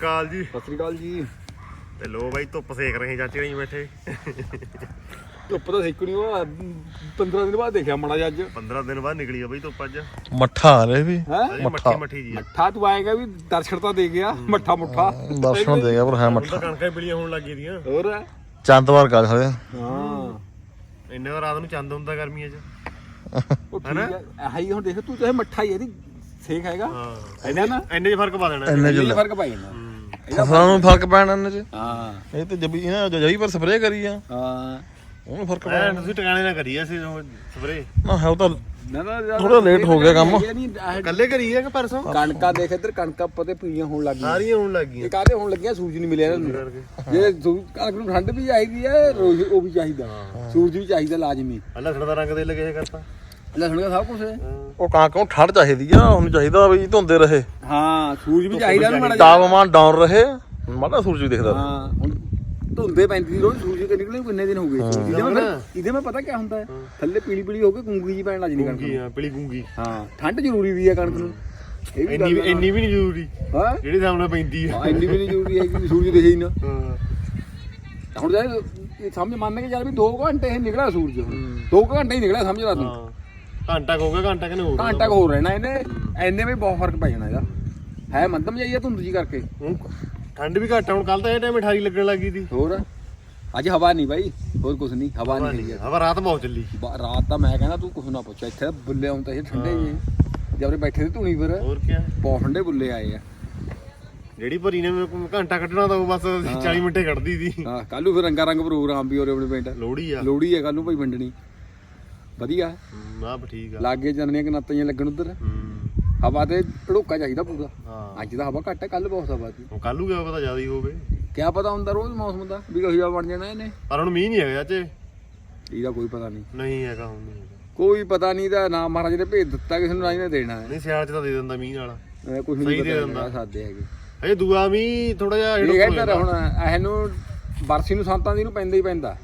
ਕਾਲ ਜੀ। ਸਤਿ ਸ੍ਰੀ ਅਕਾਲ ਜੀ। ਤੇ ਲੋ ਬਾਈ ਧੁੱਪ ਸੇਕ ਰਹੇ ਚਾਚੇ ਨਹੀਂ ਬੈਠੇ। ਧੁੱਪ ਤਾਂ ਸੇਕਣੀ ਉਹ 15 ਦਿਨ ਬਾਅਦ ਦੇਖਿਆ ਮੜਾ ਅੱਜ। 15 ਦਿਨ ਬਾਅਦ ਨਿਕਲੀ ਆ ਬਾਈ ਧੁੱਪ ਅੱਜ। ਮੱਠਾ ਆ ਰਿਹਾ ਵੀ। ਮੱਠੀ ਮੱਠੀ। ਜੀ ਆ। ਮੱਠਾ ਤੂੰ ਆਏਗਾ ਵੀ ਦਰਸ਼ਨ ਤਾਂ ਦੇ ਗਿਆ ਮੱਠਾ ਮੁੱਠਾ। ਦਰਸ਼ਨ ਦੇ ਗਿਆ ਪਰ ਹੈ ਹੁਣ ਤਾਂ ਮੱਠਾ ਕਣਕਾਂ ਹੀ ਬਲੀਆਂ ਹੋਣ ਲੱਗੀ ਦੀਆਂ। ਹੋਰ? ਚੰਦਵਾਰ ਕਾ ਖੜੇ ਹਾਂ। ਇੰਨੇ ਤਾਂ ਰਾਤ ਨੂੰ ਚੰਦ ਹੁੰਦਾ ਗਰਮੀਆਂ 'ਚ। ਉਹ ਠੀਕ ਹੈ। ਆਹੀ ਹੁਣ ਦੇਖ ਤੂੰ ਚਾਹੇ ਮੱਠਾ ਹੀ ਇਹਦੀ ਸੇਕ ਹੈਗਾ। ਹਾਂ। ਨਾ। ਇੰਨੇ 'ਚ ਫ਼ਰਕ ਪਾ ਦੇਣਾ। ਇੰਨੇ ਚ ਫ਼ਰਕ ਪਾਈ ਜਾਂਦਾ ਫਸਲਾਂ ਨੂੰ ਫ਼ਰਕ ਪੈਣਾ ਇਹਨਾਂ ਚ। ਹਾਂ। ਇਹ ਤੇ ਜਬੀ ਇਹਨਾਂ ਜਈ ਪਰ ਸਪਰੇਅ ਕਰੀ ਆ। ਹਾਂ। ਉਹਨੂੰ ਫ਼ਰਕ ਐ ਪੈਣਾ। ਤੁਸੀਂ ਟਿਕਾਣੇ ਨਾ ਕਰੀਏ ਅਸੀਂ ਸਪਰੇ ਨਾ ਹੈ ਉਹ ਤਾਂ ਨਾ ਨਾ ਥੋੜਾ late ਹੋ ਗਿਆ ਕੰਮ। ਕੱਲੇ ਕਰੀਏ ਕਿ ਪਰਸੋਂ? ਕਣਕਾਂ ਦੇਖ ਇੱਧਰ ਕਣਕਾਂ ਪਤੇ ਪੀਲੀਆਂ ਹੋਣ ਲੱਗ ਗਈਆਂ। ਸਾਰੀਆਂ ਹੋਣ ਲੱਗ ਗਈਆਂ। ਇਹ ਕਾਹਦੇ ਹੋਣ ਲੱਗੀਆਂ? ਸੂਰਜ ਨਹੀਂ ਮਿਲਿਆ ਇਹਨਾਂ ਨੂੰ। ਜੇ ਕਣਕ ਨੂੰ ਠੰਡ ਵੀ ਚਾਹੀਦੀ ਹੈ ਰੋਜ਼ ਉਹ ਵੀ ਚਾਹੀਦਾ। ਸੂਰਜ ਵੀ ਚਾਹੀਦਾ ਲਾਜ਼ਮੀ। ਅੱਲਾ ਸੜਾ ਰੰਗ ਦੇ ਲੱਗੇ ਕਰਤਾ। ਲਸਣ ਦਾ ਸਭ ਕੁਝ ਹੈ ਉਹ ਕਾਂ ਕਿਉਂ ਠੜ ਚਾਹੀਦੀ ਆ? ਹੁਣ ਚਾਹੀਦਾ ਵੀ ਧੁੰਦੇ ਰਹੇ। ਹਾਂ ਸੂਰਜ ਵੀ ਚਾਹੀਦਾ ਨਾ ਮਾੜਾ ਤਾਪਮਾਨ ਡਾਊਨ ਰਹੇ। ਮਾੜਾ ਸੂਰਜ ਵੀ ਦਿਖਦਾ। ਹਾਂ ਹੁਣ ਧੁੰਦੇ ਪੈਂਦੀ ਰੋਜ਼ ਸੂਰਜ ਕਿ ਨਿਕਲੇ ਕਿੰਨੇ ਦਿਨ ਹੋ ਗਏ? ਇਹਦੇ ਮੈਂ ਇਹਦੇ ਮੈਂ ਪਤਾ ਕੀ ਹੁੰਦਾ ਹੈ? ਥੱਲੇ ਪੀਲੀ ਪੀਲੀ ਹੋ ਕੇ ਗੁੰਗੀ ਜੀ ਪੈਣ ਲੱਗ ਜਾਂਦੀ ਕਣਕ ਆ ਪੀਲੀ ਗੂੰਗੀ। ਹਾਂ ਠੰਡ ਜ਼ਰੂਰੀ ਵੀ ਹੈ ਕਣਕ ਨੂੰ। ਇਹ ਵੀ ਇੰਨੀ ਇੰਨੀ ਵੀ ਨਹੀਂ ਜ਼ਰੂਰੀ। ਹਾਂ? ਜਿਹੜੀ ਸਾਹਮਣੇ ਪੈਂਦੀ ਆ। ਹਾਂ ਇੰਨੀ ਵੀ ਨਹੀਂ ਜ਼ਰੂਰੀ ਹੈ ਕਿ ਸੂਰਜ ਦਿਖੇ ਹੀ ਨਾ। ਹਾਂ। ਹੁਣ ਜੇ ਇਹ ਸਮਝ ਮੰਨ ਕੇ ਚੱਲ ਵੀ 2 ਘੰਟੇ ਹੀ ਨਿਕਲਿਆ ਸੂਰਜ। 2 ਘੰਟੇ ਹੀ ਨਿਕਲਿਆ ਸਮਝ ਲਾ ਤੂੰ। ਹਾਂ। ਘੰਟਾ ਕੁ ਹੋ ਗਿਆ ਘੰਟਾ ਕਿ ਨਹੀਂ ਹੋ ਗਿਆ ਘੰਟਾ ਕੁ ਹੋਰ ਰਹਿਣਾ ਇਹਨੇ ਐਨੇ ਵੀ ਬਹੁਤ ਫ਼ਰਕ ਪੈ ਜਾਣਾ ਇਹਦਾ। ਹੈ ਮੰਦਮ ਜਾਈਏ ਧੁੰਦ ਜੀ ਕਰਕੇ। ਹੁਣ ਠੰਡ ਵੀ ਘੱਟ ਆ, ਹੁਣ ਕੱਲ ਤਾਂ ਇਹ ਟਾਈਮ 18 ਲੱਗਣ ਲੱਗੀ ਸੀ। ਹੋਰ? ਅੱਜ ਹਵਾ ਨਹੀਂ ਬਾਈ ਹੋਰ ਕੁਝ ਨਹੀਂ ਹਵਾ ਨਹੀਂ ਹੈਗੀ ਹਵਾ ਰਾਤ ਬਹੁਤ ਚੱਲੀ। ਬਾ- ਰਾਤ ਤਾਂ ਮੈਂ ਕਹਿੰਦਾ ਤੂੰ ਕੁਝ ਨਾ ਪੁੱਛ ਇੱਥੇ ਤਾਂ ਬੁੱਲੇ ਆਉਂ ਤਾਂ ਇਹ ਠੰਡੇ ਜੀ ਜਬਰੇ ਬੈਠੇ ਤੇ ਧੂਣੀ ਪਰ ਹੋਰ ਕੀ ਬਹੁਤ ਠੰਡੇ ਬੁੱਲੇ ਆਏ ਆ। ਜਿਹੜੀ ਭਰੀ ਨੇ ਮੇਰੇ ਕੋਲ ਘੰਟਾ ਕੱਢਣਾ ਤਾਂ ਉਹ ਬਸ 40 ਮਿੰਟੇ ਕੱਢਦੀ ਸੀ। ਹਾਂ ਕੱਲ ਫਿਰ ਰੰਗਾ ਰੰਗ ਪ੍ਰੋਗਰਾਮ ਵੀ ਹੋਰੇ ਆਪਣੇ ਪਿੰਡ। ਲੋਹੜੀ ਆ। ਲੋਹੜੀ ਹੈ ਕੱਲ ਭਾਈ ਵੰਡਣੀ। ਵਧੀਆ। ਆਹ ਵੀ ਠੀਕ ਆ। ਲਾਗੇ ਜਨਨੀਆਂ ਕਨਾਤਾਂ ਲੱਗਣ ਉਧਰ। ਹਵਾ ਤੇ ਢੜੋਕਾ ਚਾਹੀਦਾ ਪੂਰਾ। ਹਾਂ। ਅੱਜ ਤਾਂ ਹਵਾ ਘੱਟ ਹੈ ਕੱਲ ਬਹੁਤ ਹਵਾ ਸੀ। ਹੁਣ ਕੱਲ ਨੂੰ ਕਿਆ ਪਤਾ ਜ਼ਿਆਦਾ ਹੀ ਹੋਵੇ। ਕਿਆ ਪਤਾ ਹੁੰਦਾ ਰੋਜ਼ ਮੌਸਮ ਦਾ ਵੀ ਕਹੀ ਬਣ ਜਾਣਾ ਇਹਨੇ। ਪਰ ਹੁਣ ਮੀਂਹ ਨਹੀਂ ਹੈਗਾ ਚਾਚੇ ਇਹਦਾ ਕੋਈ ਪਤਾ ਨਹੀਂ। ਨਹੀਂ ਹੈਗਾ ਹੁਣ ਨਹੀਂ ਹੈਗਾ। ਕੋਈ ਪਤਾ ਨਹੀਂ ਦਾ ਨਾ ਮਹਾਰਾਜ ਨੇ ਭੇਜ ਦਿੱਤਾ ਕਿਸੇ ਨੂੰ ਨਾ ਇਹਨੇ ਦੇਣਾ। ਹੈ ਨਹੀਂ ਸਿਆਲ ਚ ਤਾਂ ਦੇ ਦਿੰਦਾ ਮੀਂਹ ਨਾਲ। ਇਹ ਕੁਝ ਸਹੀ ਨਹੀਂ ਦੇ ਪਤਾ ਦਿੰਦਾ। ਹੈਗਾ, ਸਾਦੇ ਹੈਗੇ। ਅਜੇ ਦੂਆ ਮੀਂਹ ਥੋੜਾ ਜਿਹਾ ਇਹ ਏੜੋ ਕਹਿੰਦਾ ਹੁਣ ਇਹਨੂੰ ਬਰਸੀ ਨੂੰ ਸੰਤਾਂ ਦੀ ਨੂੰ ਪੈਂਦਾ ਹੀ ਪੈਂਦਾ।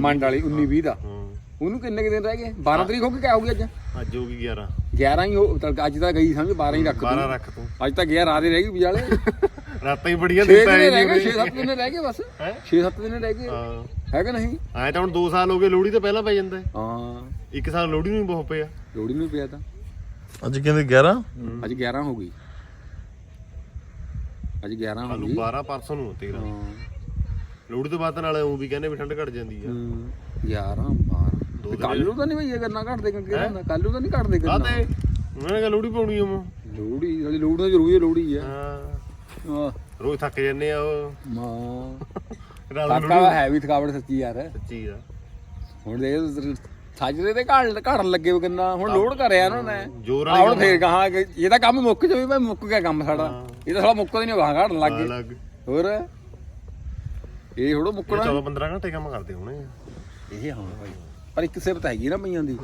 ਮੰਡ ਵਾਲੀ 19 20 ਦਾ। ਹਾਂ। ਉਹਨੂੰ ਕਿੰਨੇ ਕੁ ਦਿਨ ਰਹਿ ਗਏ? 12 ਤਰੀਕ ਹੋ ਗਈ ਕਿਆ ਹੋ ਗਈ ਅੱਜ? ਅੱਜ ਹੋ ਗਈ 11 11 ਹੀ ਹੋ ਅੱਜ ਤਾਂ ਗਈ ਸਮਝ 12 ਹੀ ਰੱਖ 12 ਦੂੰ ਰੱਖ ਤੂੰ। ਅੱਜ ਤਾਂ ਗਿਆ ਰਾਤ ਹੀ ਰਹਿ ਗਈ ਵਿਚਾਲੇ। ਰਾਤਾਂ ਹੀ ਬੜੀਆਂ 6 ਦਿੱਤਾ ਰਹਿ ਗਏ ਨਹੀਂ 6-7 ਦਿਨ ਰਹਿ ਗਏ ਬਸ। ਹੈ? 6-7 ਦਿਨ ਰਹਿ ਗਏ। ਹਾਂ। ਹੈ ਕਿ ਨਹੀਂ? ਐ ਤਾਂ ਹੁਣ 2 ਸਾਲ ਹੋ ਗਏ ਲੋਹੜੀ ਤੋਂ ਪਹਿਲਾਂ ਪੈ ਜਾਂਦਾ। ਹੈ। ਹਾਂ ਇੱਕ ਸਾਲ ਲੋਹੜੀ ਨੂੰ ਹੀ ਬਹੁਤ ਪਿਆ। ਲੋੜੀ ਨੂੰ ਪਿਆ ਤਾਂ। ਅੱਜ ਕਹਿੰਦੇ 11 ਅੱਜ 11 ਹੋ ਗਈ। ਅੱਜ 11 ਹੋ ਗਈ। 12 ਪਰਸੋਂ ਨੂੰ 13 ਹਾਂ। ਲੋਹੜੀ ਤੋਂ ਬਾਅਦ ਨਾਲੇ ਉਹ ਵੀ ਕਹਿੰਦੇ ਵੀ ਠੰਡ ਘਟ ਜਾਂਦੀ ਆ। 11 12 ਕੱਲ ਨੂੰ ਤਾਂ ਨਹੀਂ ਭਈਆ ਕਰਨਾ ਘਟਦੇ ਕਿਉਂਕਿ ਕੱਲ ਨੂੰ ਤਾਂ ਨਹੀਂ ਘਟਦੇ ਕਰਨਾ ਕਾਤੇ ਨੇ ਕਿਹਾ ਲੋਹੜੀ ਪਾਉਣੀ ਆ ਮੈਂ ਲੋੜੀ ਵਾਲੀ ਲੋੜ ਤਾਂ ਜ਼ਰੂਰੀ ਹੈ ਲੋੜੀ ਆ ਹਾਂ। ਆਹ, ਰੋਜ਼ ਥੱਕ ਜੰਨੇ ਆ ਉਹ। ਮਾਂ ਰਾਤ ਨੂੰ ਕਾਕਾ ਹੈ ਵੀ ਥਕਾਵਟ ਸੱਚੀ ਯਾਰ। ਸੱਚੀ ਆ। ਹੁਣ ਦੇ ਸਾਜਰੇ ਤੇ ਘੜ ਘੜਨ ਲੱਗੇ ਉਹ ਕਿੰਨਾ। ਹੁਣ ਲੋਡ ਕਰਿਆ ਉਹਨਾਂ। ਨੇ ਜ਼ੋਰ ਆ ਹੁਣ ਫੇਰ ਕਹਾ ਕਿ ਇਹ ਤਾਂ ਕੰਮ ਮੁੱਕ ਜਾਵੇ ਭਾਈ ਮੁੱਕ ਗਿਆ ਕੰਮ ਸਾਡਾ। ਇਹ ਤਾਂ ਸਾਲਾ ਮੁੱਕਦਾ ਨਹੀਂ ਗਾਹ ਘੜਨ ਲੱਗ ਗਏ। ਲੱਗ ਹੋਰ? ਇਹ ਥੋੜਾ ਇਹ ਮੁੱਕਣਾ 14 15 ਘੰਟੇ ਕੰਮ ਕਰਦੇ ਹੋਣੇ ਇਹ ਹਾਂ ਭਾਈ ਪਰ ਇੱਕ ਸਿਫਤ ਹੈਗੀ ਨਾ ਪਈਆਂ ਦੀ।